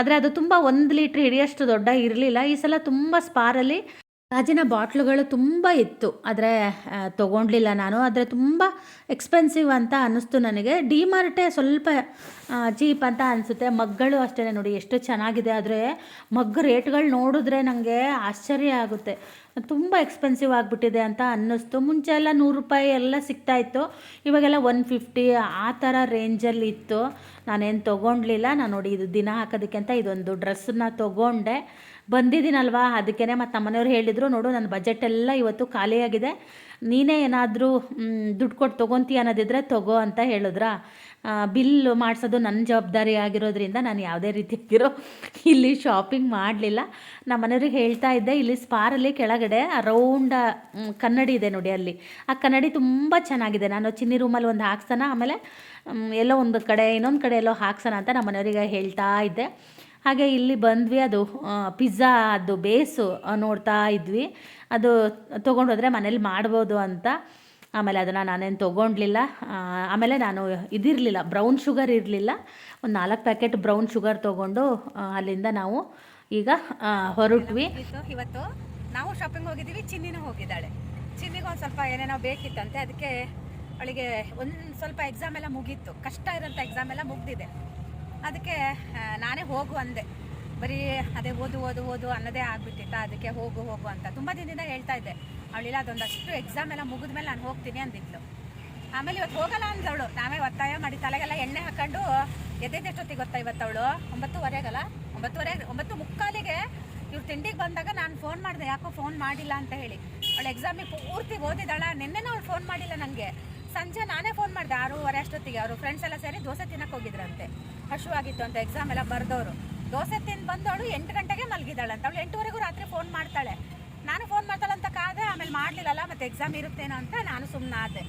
[SPEAKER 2] ಆದರೆ ಅದು ತುಂಬ ಒಂದು ಲೀಟ್ರ್ ಹಿಡಿಯಷ್ಟು ದೊಡ್ಡ ಇರಲಿಲ್ಲ. ಈ ಸಲ ತುಂಬ ಸ್ಪಾರಲ್ಲಿ ಗಾಜಿನ ಬಾಟ್ಲುಗಳು ತುಂಬ ಇತ್ತು. ಆದರೆ ತೊಗೊಂಡ್ಲಿಲ್ಲ ನಾನು. ಆದರೆ ತುಂಬ ಎಕ್ಸ್ಪೆನ್ಸಿವ್ ಅಂತ ಅನ್ನಿಸ್ತು ನನಗೆ. ಡಿ ಮಾರ್ಟೇ ಸ್ವಲ್ಪ ಚೀಪ್ ಅಂತ ಅನಿಸುತ್ತೆ. ಮಗ್ಗಳು ಅಷ್ಟೇ ನೋಡಿ, ಎಷ್ಟು ಚೆನ್ನಾಗಿದೆ. ಆದರೆ ಮಗ್ ರೇಟ್ಗಳು ನೋಡಿದ್ರೆ ನನಗೆ ಆಶ್ಚರ್ಯ ಆಗುತ್ತೆ. ತುಂಬ ಎಕ್ಸ್ಪೆನ್ಸಿವ್ ಆಗಿಬಿಟ್ಟಿದೆ ಅಂತ ಅನ್ನಿಸ್ತು. ಮುಂಚೆ ಎಲ್ಲ ನೂರು ರೂಪಾಯಿ ಎಲ್ಲ ಸಿಗ್ತಾ ಇತ್ತು. ಇವಾಗೆಲ್ಲ ಒನ್ ಫಿಫ್ಟಿ ಆ ಥರ ರೇಂಜಲ್ಲಿ ಇತ್ತು. ನಾನೇನು ತೊಗೊಂಡ್ಲಿಲ್ಲ. ನಾನು ನೋಡಿ, ಇದು ದಿನ ಹಾಕೋದಕ್ಕೆ ಅಂತ ಇದೊಂದು ಡ್ರೆಸ್ಸನ್ನ ತೊಗೊಂಡೆ. ಬಂದಿದ್ದೀನಲ್ವಾ? ಅದಕ್ಕೇ ಮತ್ತು ನಮ್ಮನೆಯವ್ರು ಹೇಳಿದರು, ನೋಡು ನನ್ನ ಬಜೆಟ್ ಎಲ್ಲ ಇವತ್ತು ಖಾಲಿಯಾಗಿದೆ ನೀನೇ ಏನಾದರೂ ದುಡ್ಡು ಕೊಟ್ಟು ತೊಗೊತೀಯ ಅನ್ನೋದಿದ್ರೆ ತಗೋ ಅಂತ ಹೇಳಿದ್ರಾ? ಬಿಲ್ ಮಾಡಿಸೋದು ನನ್ನ ಜವಾಬ್ದಾರಿ ಆಗಿರೋದ್ರಿಂದ ನಾನು ಯಾವುದೇ ರೀತಿಯಾಗಿರೋ ಇಲ್ಲಿ ಶಾಪಿಂಗ್ ಮಾಡಲಿಲ್ಲ. ನಮ್ಮ ಮನೆಯವ್ರಿಗೆ ಹೇಳ್ತಾ ಇದ್ದೆ, ಇಲ್ಲಿ ಸ್ಪಾರಲ್ಲಿ ಕೆಳಗಡೆ ರೌಂಡ್ ಕನ್ನಡಿ ಇದೆ ನೋಡಿ ಅಲ್ಲಿ. ಆ ಕನ್ನಡಿ ತುಂಬ ಚೆನ್ನಾಗಿದೆ. ನಾನು ಚಿನ್ನಿ ರೂಮಲ್ಲಿ ಒಂದು ಹಾಕ್ಸೋಣ ಆಮೇಲೆ ಎಲ್ಲೋ ಒಂದು ಕಡೆ, ಇನ್ನೊಂದು ಕಡೆ ಎಲ್ಲೋ ಹಾಕ್ಸೋಣ ಅಂತ ನಮ್ಮ ಮನೆಯವರಿಗೆ ಹೇಳ್ತಾ ಇದ್ದೆ. ಹಾಗೆ ಇಲ್ಲಿ ಬಂದ್ವಿ, ಅದು ಪಿಜ್ಜಾ, ಅದು ಬೇಸು ನೋಡ್ತಾ ಇದ್ವಿ. ಅದು ತೊಗೊಂಡೋದ್ರೆ ಮನೇಲಿ ಮಾಡ್ಬೋದು ಅಂತ. ಆಮೇಲೆ ಅದನ್ನು ನಾನೇನು ತೊಗೊಂಡ್ಲಿಲ್ಲ. ಆಮೇಲೆ ನಾನು ಇದಿರಲಿಲ್ಲ, ಬ್ರೌನ್ ಶುಗರ್ ಇರಲಿಲ್ಲ. ಒಂದು ನಾಲ್ಕು ಪ್ಯಾಕೆಟ್ ಬ್ರೌನ್ ಶುಗರ್ ತೊಗೊಂಡು ಅಲ್ಲಿಂದ ನಾವು ಈಗ ಹೊರಟ್ವಿ.
[SPEAKER 1] ಇವತ್ತು ನಾವು ಶಾಪಿಂಗ್ ಹೋಗಿದ್ದೀವಿ, ಚಿನ್ನಿನೂ ಹೋಗಿದ್ದಾಳೆ. ಚಿನ್ನಿಗೆ ಒಂದು ಸ್ವಲ್ಪ ಏನೇನೋ ಬೇಕಿತ್ತಂತೆ. ಅದಕ್ಕೆ ಅವಳಿಗೆ ಒಂದು ಸ್ವಲ್ಪ ಎಕ್ಸಾಮ್ ಎಲ್ಲ ಮುಗೀತು. ಕಷ್ಟ ಇರೋಂಥ ಎಕ್ಸಾಮ್ ಎಲ್ಲ ಮುಗ್ದಿದೆ. ಅದಕ್ಕೆ ನಾನೇ ಹೋಗು ಅಂದೆ. ಬರೀ ಅದೇ ಓದು ಓದು ಓದು ಅನ್ನೋದೇ ಆಗ್ಬಿಟ್ಟಿತ್ತ, ಅದಕ್ಕೆ ಹೋಗು ಹೋಗು ಅಂತ. ತುಂಬ ದಿನದಿಂದ ಹೇಳ್ತಾ ಇದ್ದೆ. ಅವಳಿಲ್ಲ ಅದೊಂದಷ್ಟು ಎಕ್ಸಾಮ್ ಎಲ್ಲ ಮುಗಿದ್ಮೇಲೆ ನಾನು ಹೋಗ್ತೀನಿ ಅಂದಿದ್ಲು. ಆಮೇಲೆ ಇವತ್ತು ಹೋಗಲ್ಲ ಅಂದವಳು ನಾವೇ ಒತ್ತಾಯ ಮಾಡಿ ತಲೆಗೆಲ್ಲ ಎಣ್ಣೆ ಹಾಕೊಂಡು ಎದ್ದೆದ್ದೆಷ್ಟೊತ್ತಿಗೆ ಗೊತ್ತಾ ಇವತ್ತು ಅವಳು? ಒಂಬತ್ತುವರೆಗಲ್ಲ? ಒಂಬತ್ತುವರೆ, ಒಂಬತ್ತು ಮುಕ್ಕಾಲಿಗೆ ಇವ್ರು ತಿಂಡಿಗೆ ಬಂದಾಗ ನಾನು ಫೋನ್ ಮಾಡಿದೆ. ಯಾಕೋ ಫೋನ್ ಮಾಡಿಲ್ಲ ಅಂತ ಹೇಳಿ. ಅವಳು ಎಕ್ಸಾಮಿಗೆ ಪೂರ್ತಿ ಓದಿದಾಳ ನಿನ್ನೆನೂ ಅವಳು ಫೋನ್ ಮಾಡಿಲ್ಲ ನನಗೆ ಸಂಜೆ ನಾನೇ ಫೋನ್ ಮಾಡಿದೆ, ಆರೂವರೆ ಅಷ್ಟೊತ್ತಿಗೆ. ಅವರು ಫ್ರೆಂಡ್ಸ್ ಎಲ್ಲ ಸೇರಿ ದೋಸೆ ತಿನ್ನಕ್ಕೆ ಹೋಗಿದ್ರಂತೆ. ಹಶುವಾಗಿತ್ತು ಅಂತ ಎಕ್ಸಾಮ್ ಎಲ್ಲ ಬರೆದವರು. ದೋಸೆ ತಿಂದು ಬಂದವಳು ಎಂಟು ಗಂಟೆಗೆ ಮಲಗಿದಾಳಂತ ಅವಳು ಎಂಟುವರೆಗೂ ರಾತ್ರಿ ಫೋನ್ ಮಾಡ್ತಾಳೆ. ನಾನು ಫೋನ್ ಮಾಡ್ತಾಳಂತ ಕಾದೆ ಆಮೇಲೆ ಮಾಡಲಿಲ್ಲಲ್ಲ, ಮತ್ತು ಎಕ್ಸಾಮ್ ಇರುತ್ತೇನೋ ಅಂತ ನಾನು ಸುಮ್ಮನೆ ಆದೆ.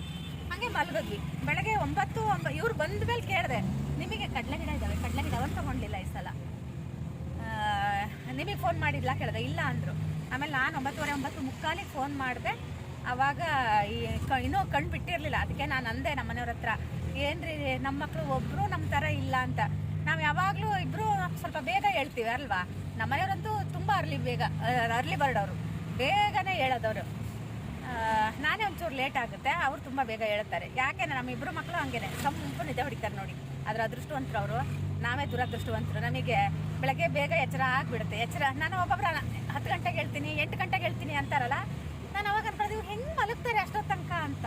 [SPEAKER 1] ಹಾಗೆ ಮಲಗಿದ್ವಿ ಬೆಳಗ್ಗೆ ಒಂಬತ್ತು, ಒಂಬ, ಇವ್ರು ಬಂದ ಮೇಲೆ ಕೇಳಿದೆ, ನಿಮಗೆ ಕಡಲೆ ಗಿಡ ಇದ್ದಾವೆ ಕಡಲೆ ಗಿಡ ಅವನು ತಗೊಂಡಿಲ್ಲ ಈ ಸಲ. ನಿಮಗೆ ಫೋನ್ ಮಾಡಿದ್ಲಾ? ಕೇಳಿದೆ, ಇಲ್ಲ ಅಂದರು. ಆಮೇಲೆ ನಾನು ಒಂಬತ್ತುವರೆ, ಒಂಬತ್ತು ಮುಕ್ಕಾಲಿಗೆ ಫೋನ್ ಮಾಡಿದೆ. ಅವಾಗ ಈ ಇನ್ನೂ ಕಣ್ಣು ಬಿಟ್ಟಿರಲಿಲ್ಲ. ಅದಕ್ಕೆ ನಾನು ಅಂದೆ ನಮ್ಮ ಮನೆಯವ್ರ ಹತ್ರ, ಏನ್ರಿ ನಮ್ಮ ಮಕ್ಕಳು ಒಬ್ಬರು ನಮ್ಮ ಥರ ಇಲ್ಲ ಅಂತ. ನಾವು ಯಾವಾಗಲೂ ಇಬ್ಬರು ಸ್ವಲ್ಪ ಬೇಗ ಹೇಳ್ತೀವಿ, ಅಲ್ವಾ? ನಮ್ಮ ಮನೆಯವರಂತೂ ತುಂಬ ಅರ್ಲಿ ಬೇಗ ಅರ್ಲಿ ಬರ್ಡ್ ಅವರು ಬೇಗನೆ ಹೇಳೋದವರು. ನಾನೇ ಒಂಚೂರು ಲೇಟ್ ಆಗುತ್ತೆ, ಅವ್ರು ತುಂಬ ಬೇಗ ಹೇಳ್ತಾರೆ. ಯಾಕೆ ನಮ್ಮಿಬ್ಬರು ಮಕ್ಕಳು ಹಂಗೇನೆ ಸಂಪು ನಿದ್ದೆ ಹೊಡಿತಾರೆ ನೋಡಿ. ಅದ್ರ ಅದೃಷ್ಟವಂತರು ಅವರು, ನಾವೇ ದುರದೃಷ್ಟವಂತರು. ನಮಗೆ ಬೆಳಗ್ಗೆ ಬೇಗ ಎಚ್ಚರ ಆಗಿಬಿಡುತ್ತೆ. ಎಚ್ಚರ, ನಾನು ಒಬ್ಬೊಬ್ಬರ ಹತ್ತು ಗಂಟೆಗೆ ಹೇಳ್ತೀನಿ, ಎಂಟು ಗಂಟೆಗೆ ಹೇಳ್ತೀನಿ ಅಂತಾರಲ್ಲ ನಾನು ಅವಾಗ ಅನ್ಕೊಳ್ಳೋದು ಇವ್ರು ಹೆಂಗೆ ಮಲಗ್ತಾರೆ ಅಷ್ಟೊತ್ತು ತನಕ ಅಂತ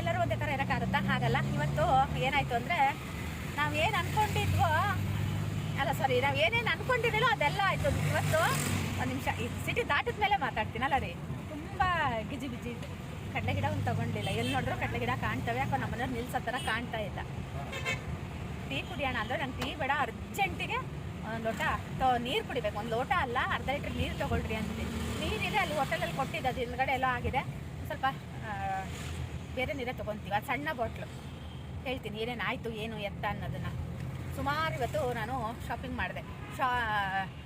[SPEAKER 1] ಎಲ್ಲರೂ ಒಂದೇ ಥರ ಇರೋಕ್ಕಾಗುತ್ತಾ ಹಾಗಲ್ಲ ಇವತ್ತು ಏನಾಯಿತು ಅಂದರೆ ನಾವು ಏನು ಅಂದ್ಕೊಂಡಿದ್ವೋ ಸಾರಿ ನಾವು ಏನೇನು ಅನ್ಕೊಂಡಿರಲಿಲ್ಲ ಅದೆಲ್ಲ ಆಯಿತು. ಇವತ್ತು ಒಂದು ನಿಮಿಷ, ಈ ಸಿಟಿ ದಾಟಿದ ಮೇಲೆ ಮಾತಾಡ್ತೀನಲ್ಲ ರೀ? ತುಂಬ ಗಿಜಿ ಬಿಜಿ ಇದೆ ಕಡಲೆ ಗಿಡ ಒಂದು ತಗೊಂಡಿಲ್ಲ. ಎಲ್ಲಿ ನೋಡಿದ್ರು ಕಡಲೆ ಗಿಡ ಕಾಣ್ತವೆ, ಯಾಕೋ ನಮ್ಮ ನಿಲ್ಸೋ ಥರ ಕಾಣ್ತಾ ಇಲ್ಲ. ಟೀ ಕುಡಿಯೋಣ ಅಂದರೆ ನಂಗೆ ಟೀ ಬೇಡ, ಅರ್ಜೆಂಟಿಗೆ ಒಂದು ಲೋಟ, ತೊ, ನೀರು ಕುಡಿಬೇಕು. ಒಂದು ಲೋಟ ಅಲ್ಲ, ಅರ್ಧ ಲೀಟ್ರ್ ನೀರು ತೊಗೊಳ್ರಿ ಅಂತೀನಿ ನೀರಿದೆ ಅಲ್ಲಿ ಹೋಟೆಲಲ್ಲಿ ಕೊಟ್ಟಿದ್ದು, ಅದು ಹಿಂದ್ಗಡೆ ಎಲ್ಲೋ ಆಗಿದೆ. ಸ್ವಲ್ಪ ಬೇರೆ ನೀರೇ ತೊಗೊತೀವಿ. ಅದು ಸಣ್ಣ ಬಾಟ್ಲು ಹೇಳ್ತೀನಿ, ಏನೇನು ಏನು ಎತ್ತ ಅನ್ನೋದನ್ನು. ಸುಮಾರು ಇವತ್ತು ನಾನು ಶಾಪಿಂಗ್ ಮಾಡಿದೆ. ಶಾ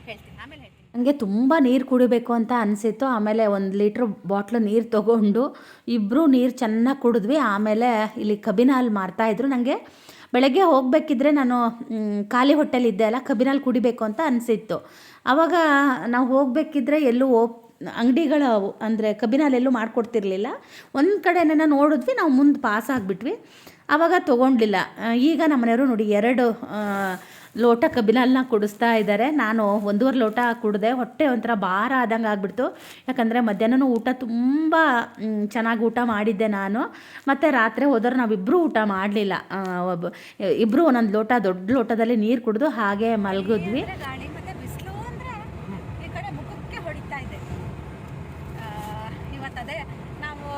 [SPEAKER 1] ಹೇಳ್ತೀನಿ, ಆಮೇಲೆ ಹೇಳ್ತೀನಿ.
[SPEAKER 2] ನನಗೆ ತುಂಬ ನೀರು ಕುಡಿಬೇಕು ಅಂತ ಅನಿಸಿತ್ತು. ಆಮೇಲೆ ಒಂದು ಲೀಟ್ರ್ ಬಾಟ್ಲು ನೀರು ತೊಗೊಂಡು ಇಬ್ಬರು ನೀರು ಚೆನ್ನಾಗಿ ಕುಡಿದ್ವಿ. ಆಮೇಲೆ ಇಲ್ಲಿ ಕಬಿನಾಲ್ ಹಾಲು ಮಾರ್ತಾಯಿದ್ರು ನನಗೆ ಬೆಳಗ್ಗೆ ಹೋಗಬೇಕಿದ್ರೆ ನಾನು ಖಾಲಿ ಹೊಟ್ಟೆಲಿದ್ದೆ ಅಲ್ಲ ಕಬ್ಬಿನ ಹಾಲು ಕುಡಿಬೇಕು ಅಂತ ಅನಿಸಿತ್ತು. ಆವಾಗ ನಾವು ಹೋಗಬೇಕಿದ್ರೆ ಎಲ್ಲೂ ಓಪ್, ಅಂಗಡಿಗಳ ಅಂದರೆ ಎಲ್ಲೂ ಮಾಡಿಕೊಡ್ತಿರ್ಲಿಲ್ಲ. ಒಂದು ಕಡೆನೇ ನೋಡಿದ್ವಿ, ನಾವು ಮುಂದೆ ಪಾಸ್ ಆಗಿಬಿಟ್ವಿ. ಆವಾಗ ತೊಗೊಂಡಿಲ್ಲ ಈಗ ನಮ್ಮ ಮನೆಯವರು ನೋಡಿ ಎರಡು ಲೋಟ ಕಬ್ಬಿನ ಕುಡಿಸ್ತಾ ಇದ್ದಾರೆ. ನಾನು ಒಂದೂವರೆ ಲೋಟ ಕುಡಿದೆ, ಹೊಟ್ಟೆ ಒಂಥರ ಭಾರ ಆದಂಗೆ ಆಗ್ಬಿಡ್ತು. ಯಾಕಂದರೆ ಮಧ್ಯಾಹ್ನನೂ ಊಟ ತುಂಬ ಚೆನ್ನಾಗಿ ಊಟ ಮಾಡಿದ್ದೆ ನಾನು. ಮತ್ತು ರಾತ್ರಿ ಹೋದ್ರೆ ನಾವಿಬ್ಬರೂ ಊಟ ಮಾಡಲಿಲ್ಲ. ಒಬ್ಬ ಇಬ್ಬರು ಒಂದೊಂದು ಲೋಟ, ದೊಡ್ಡ ಲೋಟದಲ್ಲಿ ನೀರು ಕುಡಿದು ಹಾಗೆ ಮಲಗಿದ್ವಿ.
[SPEAKER 1] ನಾವು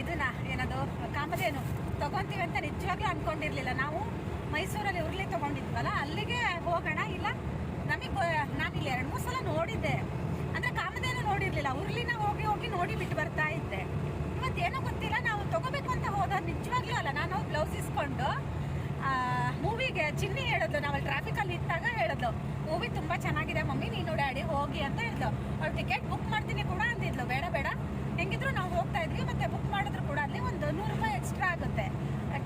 [SPEAKER 1] ಇದನ್ನ, ಏನದು, ಕಾಮಧೇನು ತಗೊಂತೀವಿ ಅಂತ ನಿಜವಾಗ್ಲೂ ಅನ್ಕೊಂಡಿರ್ಲಿಲ್ಲ. ನಾವು ಮೈಸೂರಲ್ಲಿ ಉರ್ಲಿ ತಗೊಂಡಿದ್ವಲ್ಲ, ಅಲ್ಲಿಗೆ ಹೋಗೋಣ, ಇಲ್ಲ ನಮಗೆ ನಾನು ಇಲ್ಲಿ ಎರಡು ಮೂರು ಸಲ ನೋಡಿದ್ದೆ. ಅಂದ್ರೆ ಕಾಮಧೇನು ನೋಡಿರ್ಲಿಲ್ಲ. ಉರ್ಲಿನ ಹೋಗಿ ಹೋಗಿ ನೋಡಿ ಬಿಟ್ಟು ಬರ್ತಾ ಇದ್ದೆ. ಇವತ್ತೇನೋ ಗೊತ್ತಿಲ್ಲ, ನಾವು ತಗೋಬೇಕು ಅಂತ ಹೋದ ನಿಜವಾಗ್ಲೂ ಅಲ್ಲ. ನಾನು ಬ್ಲೌಸ್ ಇಸ್ಕೊಂಡು ಮೂವಿಗೆ ಚಿನ್ನಿ ಹೇಳಿದ್ಲು. ನಾವು ಟ್ರಾಫಿಕಲ್ಲಿ ಇದ್ದಾಗ ಹೇಳಿದ್ಲು. ಮೂವಿ ತುಂಬಾ ಚೆನ್ನಾಗಿದೆ ಮಮ್ಮಿ, ನೀನು ಡ್ಯಾಡಿ ಹೋಗಿ ಅಂತ ಹೇಳಿದ್ಲು. ಅವ್ಳು ಟಿಕೆಟ್ ಬುಕ್ ಮಾಡ್ತೀನಿ ಕೂಡ ಅಂದಿದ್ಲು. ಬೇಡ ಬೇಡ. ಹೆಂಗಿದ್ರು ನಾವು ಹೋಗ್ತಾ ಇದ್ವಿ, ಮತ್ತೆ ಬುಕ್ ಮಾಡಿದ್ರು ಕೂಡ ಅಲ್ಲಿ ಒಂದು ನೂರು ರೂಪಾಯಿ ಎಕ್ಸ್ಟ್ರಾ ಆಗುತ್ತೆ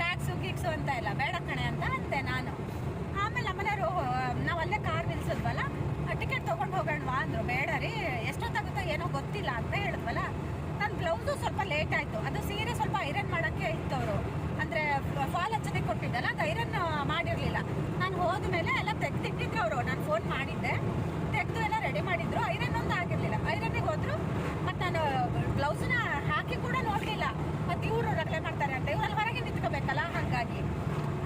[SPEAKER 1] ಟ್ಯಾಕ್ಸು ಗೀಕ್ಸು ಅಂತ ಇಲ್ಲ. ಬೇಡ ಕಣೆ ಅಂತ ಅಂತೆ ನಾನು. ಆಮೇಲೆ ನಮ್ಮನೆಯವರು ನಾವು ಅಲ್ಲೇ ಕಾರ್ ನಿಲ್ಸಿದ್ವಲ್ಲ ಟಿಕೆಟ್ ತೊಗೊಂಡು ಹೋಗೋಣವಾ ಅಂದರು. ಬೇಡ ರೀ, ಎಷ್ಟೊತ್ತಾಗುತ್ತೋ ಏನೋ ಗೊತ್ತಿಲ್ಲ ಅಂತ ಹೇಳಿದ್ವಲ್ಲ. ನನ್ನ ಬ್ಲೌಸು ಸ್ವಲ್ಪ ಲೇಟ್ ಆಯಿತು. ಅದು ಸೀರೆ ಸ್ವಲ್ಪ ಐರನ್ ಮಾಡೋಕ್ಕೆ ಇತ್ತು ಅವರು ಅಂದರೆ ಫಾಲ್ ಹಚ್ಚೋದಕ್ಕೆ ಕೊಟ್ಟಿದ್ದಲ್ಲ, ಅದು ಐರನ್ ಮಾಡಿರಲಿಲ್ಲ. ನಾನು ಹೋದ ಮೇಲೆ ಎಲ್ಲ ತೆಗ್ದಿಟ್ಟಿದ್ರು ಅವರು. ನಾನು ಫೋನ್ ಮಾಡಿದ್ದೆ. ತೆಗೆದು ಎಲ್ಲ ರೆಡಿ ಮಾಡಿದ್ರು. ಐರನ್ ಒಂದು ಆಗಿರಲಿಲ್ಲ. ಐರನ್ನಿಗೆ ಹೋದರು. ಮತ್ತು ನಾನು ಬ್ಲೌಸನ್ನ ಹಾಕಿ ಕೂಡ ನೋಡಲಿಲ್ಲ. ಮತ್ತು ಇವರು ರಗಳೆ ಮಾಡ್ತಾರೆ ಅಂತ ಇವ್ರಲ್ಲಿ ಹೊರಗೆ ನಿಂತ್ಕೋಬೇಕಲ್ಲ ಹಾಗಾಗಿ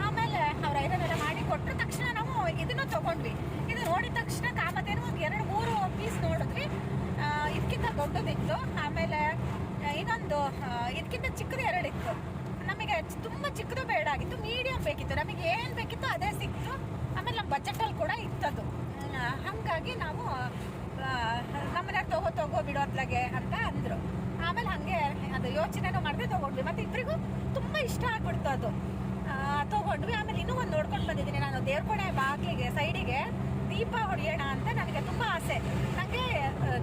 [SPEAKER 1] ಆಮೇಲೆ ಅವ್ರು ಐರನ್ ಎಲ್ಲ ಮಾಡಿ ಕೊಟ್ಟರು ತಕ್ಷಣ ನಾವು ಇದನ್ನು ತಗೊಂಡ್ವಿ. ಇದು ನೋಡಿದ ತಕ್ಷಣ ಕಾಮತೇನು ಒಂದು ಎರಡು, ಮೂರು ಪೀಸ್ ನೋಡಿದ್ವಿ. ಇದಕ್ಕಿಂತ ದೊಡ್ಡದಿತ್ತು. ಆಮೇಲೆ ಇನ್ನೊಂದು ಇದಕ್ಕಿಂತ ಚಿಕ್ಕದು ಎರಡಿತ್ತು. ನಮಗೆ ತುಂಬ ಚಿಕ್ಕದು ಬೇಡ ಆಗಿತ್ತು. ಮೀಡಿಯಂ ಬೇಕಿತ್ತು. ನಮಗೆ ಏನು ಬೇಕಿತ್ತು ಅದೇ ಸಿಕ್ತು. ಆಮೇಲೆ ನಮ್ಮ ಬಜೆಟಲ್ಲಿ ಕೂಡ ಇತ್ತದು. ಹಾಗಾಗಿ ನಾವು ನಮ್ಮನೆ ತಗೋ ತಗೋ ಬಿಡೋ ಅತ್ಲಾಗೆ ಅಂತ ಅಂದರು. ಆಮೇಲೆ ಹಾಗೆ, ಅದು ಯೋಚನೆನೂ ಮಾಡಿದ್ರೆ ತೊಗೊಂಡ್ವಿ. ಮತ್ತು ಇಬ್ಬರಿಗೂ ತುಂಬ ಇಷ್ಟ ಆಗ್ಬಿಡ್ತು ಅದು. ತಗೊಂಡ್ವಿ. ಆಮೇಲೆ ಇನ್ನೂ ಒಂದು ನೋಡ್ಕೊಂಡು ಬಂದಿದ್ದೀನಿ ನಾನು. ದೇವ್ರಕೋಣೆ ಬಾಗಿಲಿಗೆ, ಸೈಡಿಗೆ ದೀಪ ಹೊಡೆಯೋಣ ಅಂತ ನನಗೆ ತುಂಬ ಆಸೆ. ನನಗೆ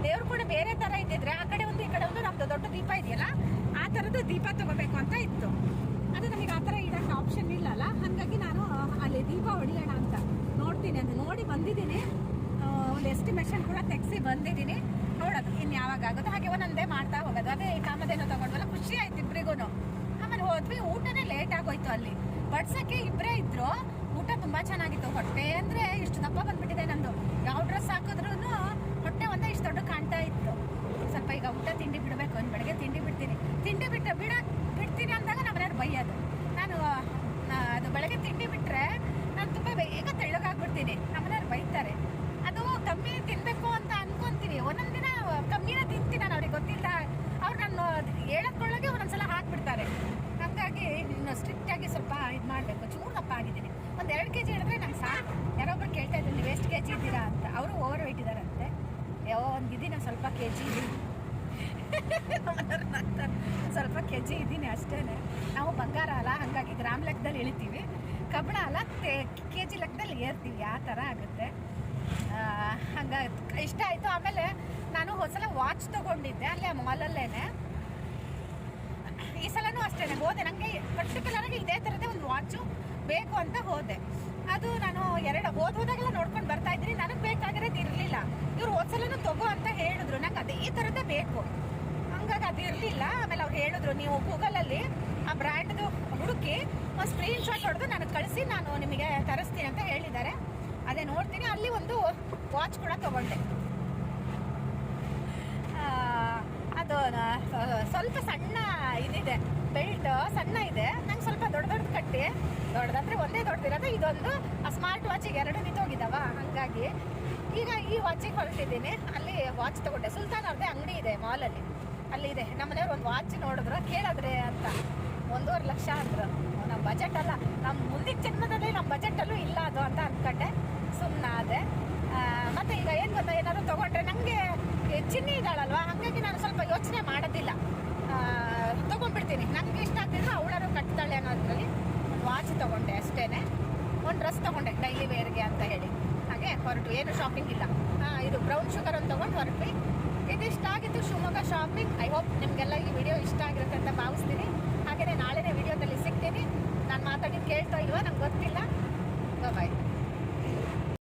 [SPEAKER 1] ದೇವ್ರಕೋಣೆ ಬೇರೆ ಥರ ಇದ್ದಿದ್ರೆ ಆ ಕಡೆ ಒಂದು, ಈ ಕಡೆ ಒಂದು ನಮ್ಮದು ದೊಡ್ಡ ದೀಪ ಇದೆಯಲ್ಲ, ಆ ಥರದ್ದು ದೀಪ ತಗೋಬೇಕು ಅಂತ ಇತ್ತು. ಅದು ನನಗೆ ಆ ಥರ ಇಡೋಕ್ಕೆ ಆಪ್ಷನ್ ಇಲ್ಲಲ್ಲ. ಹಾಗಾಗಿ ನಾನು ಅಲ್ಲಿ ದೀಪ ಹೊಡೆಯೋಣ ಅಂತ ನೋಡ್ತೀನಿ ಅದು ನೋಡಿ ಬಂದಿದ್ದೀನಿ. ಒಂದು ಎಸ್ಟಿಮೇಷನ್ ಕೂಡ ತೆಗೆಸಿ ಬಂದಿದ್ದೀನಿ. ನೋಡೋದು ಇನ್ನು ಯಾವಾಗ ಆಗುತ್ತೆ. ಹಾಗೆ ಒಂದೊಂದೇ ಮಾಡ್ತಾ ಹೋಗೋದು. ಅದೇ ಕಾಮದೇನೋ ತಗೊಂಡ್ವಲ್ಲ, ಖುಷಿ ಆಯ್ತು ಇಬ್ಬರಿಗೂ ಆಮೇಲೆ ಹೋದ್ವಿ. ಊಟನೇ ಲೇಟ್ ಆಗೋಯ್ತು ಅಲ್ಲಿ. ಬಡ್ಸಕ್ಕೆ ಇಬ್ಬರೇ ಇದ್ರು ಊಟ ತುಂಬಾ ಚೆನ್ನಾಗಿತ್ತು. ಹೊಟ್ಟೆ ಅಂದ್ರೆ ಇಷ್ಟು ದಪ್ಪ ಬಂದ್ಬಿಟ್ಟಿದೆ ನಂದು ಯಾವ ಡ್ರೆಸ್ ಹಾಕಿದ್ರು ಹೊಟ್ಟೆ ಒಂದೇ ಇಷ್ಟು ದೊಡ್ಡ ಕಾಣ್ತಾ ಇತ್ತು ಸ್ವಲ್ಪ ಈಗ ಊಟ ತಿಂಡಿ ಬಿಡಬೇಕು ಒಂದು ಬೆಳಗ್ಗೆ ತಿಂಡಿ ಬಿಡ್ತೀನಿ ತಿಂಡಿ ಬಿಟ್ಟು ಬಿಡ ಬಿಡ್ತೀನಿ ಅಂದಾಗ ನಮ್ಮ ಮನೆಯವ್ರು ಬೈಯೋದು ನಾನು ಆ, ಅದು ಬೆಳಗ್ಗೆ ತಿಂಡಿ ಬಿಟ್ರೆ ನಾನು ತುಂಬ ಬೇಗ ತೆಳ್ಳಗಾಗ್ಬಿಡ್ತೀನಿ ನಮ್ಮ ಮನೆಯವ್ರು ಬೈತಾರೆ ಅದು ಕಮ್ಮಿ ತಿನ್ಬೇಕು ಅಂತ ಅನ್ಕೊಂತೀನಿ ಒಂದೊಂದು ದಿನ ಕಮ್ಮಿನೇ ತಿಂತೀನಿ ನಾನು ಅವ್ರಿಗೆ ಗೊತ್ತಿಲ್ಲ ಅವ್ರು ನಾನು ಹೇಳಕ್ಕೊಳ್ಳೋಗೆ ಒಂದೊಂದ್ಸಲ ಹಾಕ್ಬಿಡ್ತಾರೆ ಹಾಗಾಗಿ ಇನ್ನು ಸ್ಟ್ರಿಕ್ಟ್ ಆಗಿ ಸ್ವಲ್ಪ ಇದು ಮಾಡಬೇಕು ಚೂರು ದಪ್ಪ ಆಗಿದ್ದೀನಿ ಒಂದು ಎರಡು ಕೆ ಜಿ ಹಿಡಿದ್ರೆ ನಂಗೆ ಸಾಕು ಯಾರೊಬ್ರು ಕೇಳ್ತಾ ಇದ್ರು ನೀವು ಎಷ್ಟು ಕೆ ಜಿ ಇದ್ದೀರಾ ಅಂತ ಅವರು ಓವರ್ ವೆಯ್ಟ್ ಇದ್ದಾರಂತೆ ಯಾವ ಒಂದು ಇದೀನ ಸ್ವಲ್ಪ ಕೆ ಜಿ ಸ್ವಲ್ಪ ಕೆ ಜಿ ಇದ್ದೀನಿ ಅಷ್ಟೇ ನಾವು ಬಂಗಾರ ಅಲ್ಲ ಹಾಗಾಗಿ ಗ್ರಾಮ್ ಲೆಕ್ಕದಲ್ಲಿ ಇಳಿತೀವಿ ಕಬ್ಬಣ ಅಲ್ಲ ಕೆ ಜಿ ಲೆಕ್ಕದಲ್ಲಿ ಏರ್ತೀವಿ ಆ ಥರ ಆಗುತ್ತೆ ಆ, ಹಂಗಾಗಿ ಇಷ್ಟ ಆಯಿತು. ಆಮೇಲೆ ನಾನು ಹೊಸಲ ವಾಚ್ ತೊಗೊಂಡಿದ್ದೆ, ಅಲ್ಲೇ ಮಾಲಲ್ಲೇನೆ ಈ ಸಲನೂ ಅಷ್ಟೇ ಹೋದೆ. ನನಗೆ ಪರ್ಟಿಕ್ಯುಲರಾಗಿ ಇದೇ ಥರದೇ ಒಂದು ವಾಚು ಬೇಕು ಅಂತ ಹೋದೆ. ಅದು ನಾನು ಎರಡು, ಹೋದ ಹೋದಾಗೆಲ್ಲ ನೋಡ್ಕೊಂಡು ಬರ್ತಾ ಇದ್ದೀನಿ. ನನಗೆ ಬೇಕಾಗಿರೋದು ಇರಲಿಲ್ಲ. ಇವ್ರು ಹೋದ್ಸಲನೂ ತಗೋ ಅಂತ ಹೇಳಿದ್ರು. ನಂಗೆ ಅದೇ ಈ ಥರದ್ದೇ ಬೇಕು. ಹಂಗಾಗಿ ಅದು ಇರಲಿಲ್ಲ. ಆಮೇಲೆ ಅವ್ರು ಹೇಳಿದ್ರು, ನೀವು ಗೂಗಲಲ್ಲಿ ಆ ಬ್ರ್ಯಾಂಡ್ದು ಹುಡುಕಿ ಒಂದು ಸ್ಕ್ರೀನ್ ಶಾಟ್ ಹೊಡೆದು ನನಗೆ ಕಳಿಸಿ, ನಾನು ನಿಮಗೆ ತರಿಸ್ತೀನಿ ಅಂತ ಹೇಳಿದ್ದಾರೆ. ಅದೇ ನೋಡ್ತೀನಿ, ಅಲ್ಲಿ ಒಂದು ವಾಚ್ ಕೂಡ ತಗೊಂಡೆ. ಅದು ಸ್ವಲ್ಪ ಸಣ್ಣ ಇದಿದೆ ಬೆಲ್ಟ್ ಸಣ್ಣ ಇದೆ, ನಂಗೆ ಸ್ವಲ್ಪ ದೊಡ್ಡ ದೊಡ್ಡ ಕಟ್ಟಿ ದೊಡ್ಡದಂದ್ರೆ ಒಂದೇ ದೊಡ್ಡದಿರೋದು ಇದೊಂದು ಆ ಸ್ಮಾರ್ಟ್ ವಾಚಿಗೆ ಎರಡು ನಿಂತೋಗಿದ್ದಾವ ಹಾಗಾಗಿ ಈಗ ಈ ವಾಚಿಗೆ ಹೊರಟಿದ್ದೀನಿ ಅಲ್ಲಿ ವಾಚ್ ತಗೊಂಡೆ, ಸುಲ್ತಾನ್ ಅವ್ರದ್ದೇ ಅಂಗಡಿ ಇದೆ ಮಾಲಲ್ಲಿ ಅಲ್ಲಿ ಇದೆ ನಮ್ಮ ಮನೆಯವ್ರು ಒಂದು ವಾಚ್ ನೋಡಿದ್ರು, ಕೇಳಿದ್ರೆ ಅಂತ, ಒಂದೂವರೆ ಲಕ್ಷ ಅಂದ್ರು ನಮ್ಮ ಬಜೆಟ್ ಅಲ್ಲ ನಮ್ಮ ಮುಂದಿನ ಜನ್ಮದಲ್ಲಿ ನಮ್ಮ ಬಜೆಟಲ್ಲೂ ಇಲ್ಲ ಅದು ಅಂತ ಅಂದ್ಕೊಂಡೆ ಸುಮ್ಮನೆ ಅದೇ ಮತ್ತೆ ಈಗ ಏನು ಗೊತ್ತಾ, ಏನಾದ್ರು ತಗೊಂಡ್ರೆ ನನಗೆ ಚಿನ್ನಿ ಇದ್ದಾಳಲ್ವಾ, ಹಾಗಾಗಿ ನಾನು ಸ್ವಲ್ಪ ಯೋಚನೆ ಮಾಡೋದಿಲ್ಲ. ತಗೊಂಡ್ಬಿಡ್ತೀನಿ. ನನಗೆ ಇಷ್ಟ ಆಗ್ತಿದ್ರೆ ಅವಳರು ಕಟ್ತಾಳೆ ಅನ್ನೋದ್ರಲ್ಲಿ ಒಂದು ವಾಚ್ ತಗೊಂಡೆ ಅಷ್ಟೇ ಒಂದು ಡ್ರೆಸ್ ತಗೊಂಡೆ, ಡೈಲಿ ವೇರ್ಗೆ ಅಂತ ಹೇಳಿ. ಹಾಗೆ ಹೊರಟು, ಏನು ಶಾಪಿಂಗ್ ಇಲ್ಲ. ಇದು ಬ್ರೌನ್ ಶುಗರ್ ಒಂದು ತೊಗೊಂಡು ಹೊರಟ್ವಿ. ಇದಿಷ್ಟ ಆಗಿತ್ತು ಶಿವಮೊಗ್ಗ ಶಾಪಿಂಗ್ ಐ ಹೋಪ್ ನಿಮಗೆಲ್ಲ ಈ ವಿಡಿಯೋ ಇಷ್ಟ ಆಗಿರುತ್ತೆ ಅಂತ ಭಾವಿಸ್ತೀನಿ.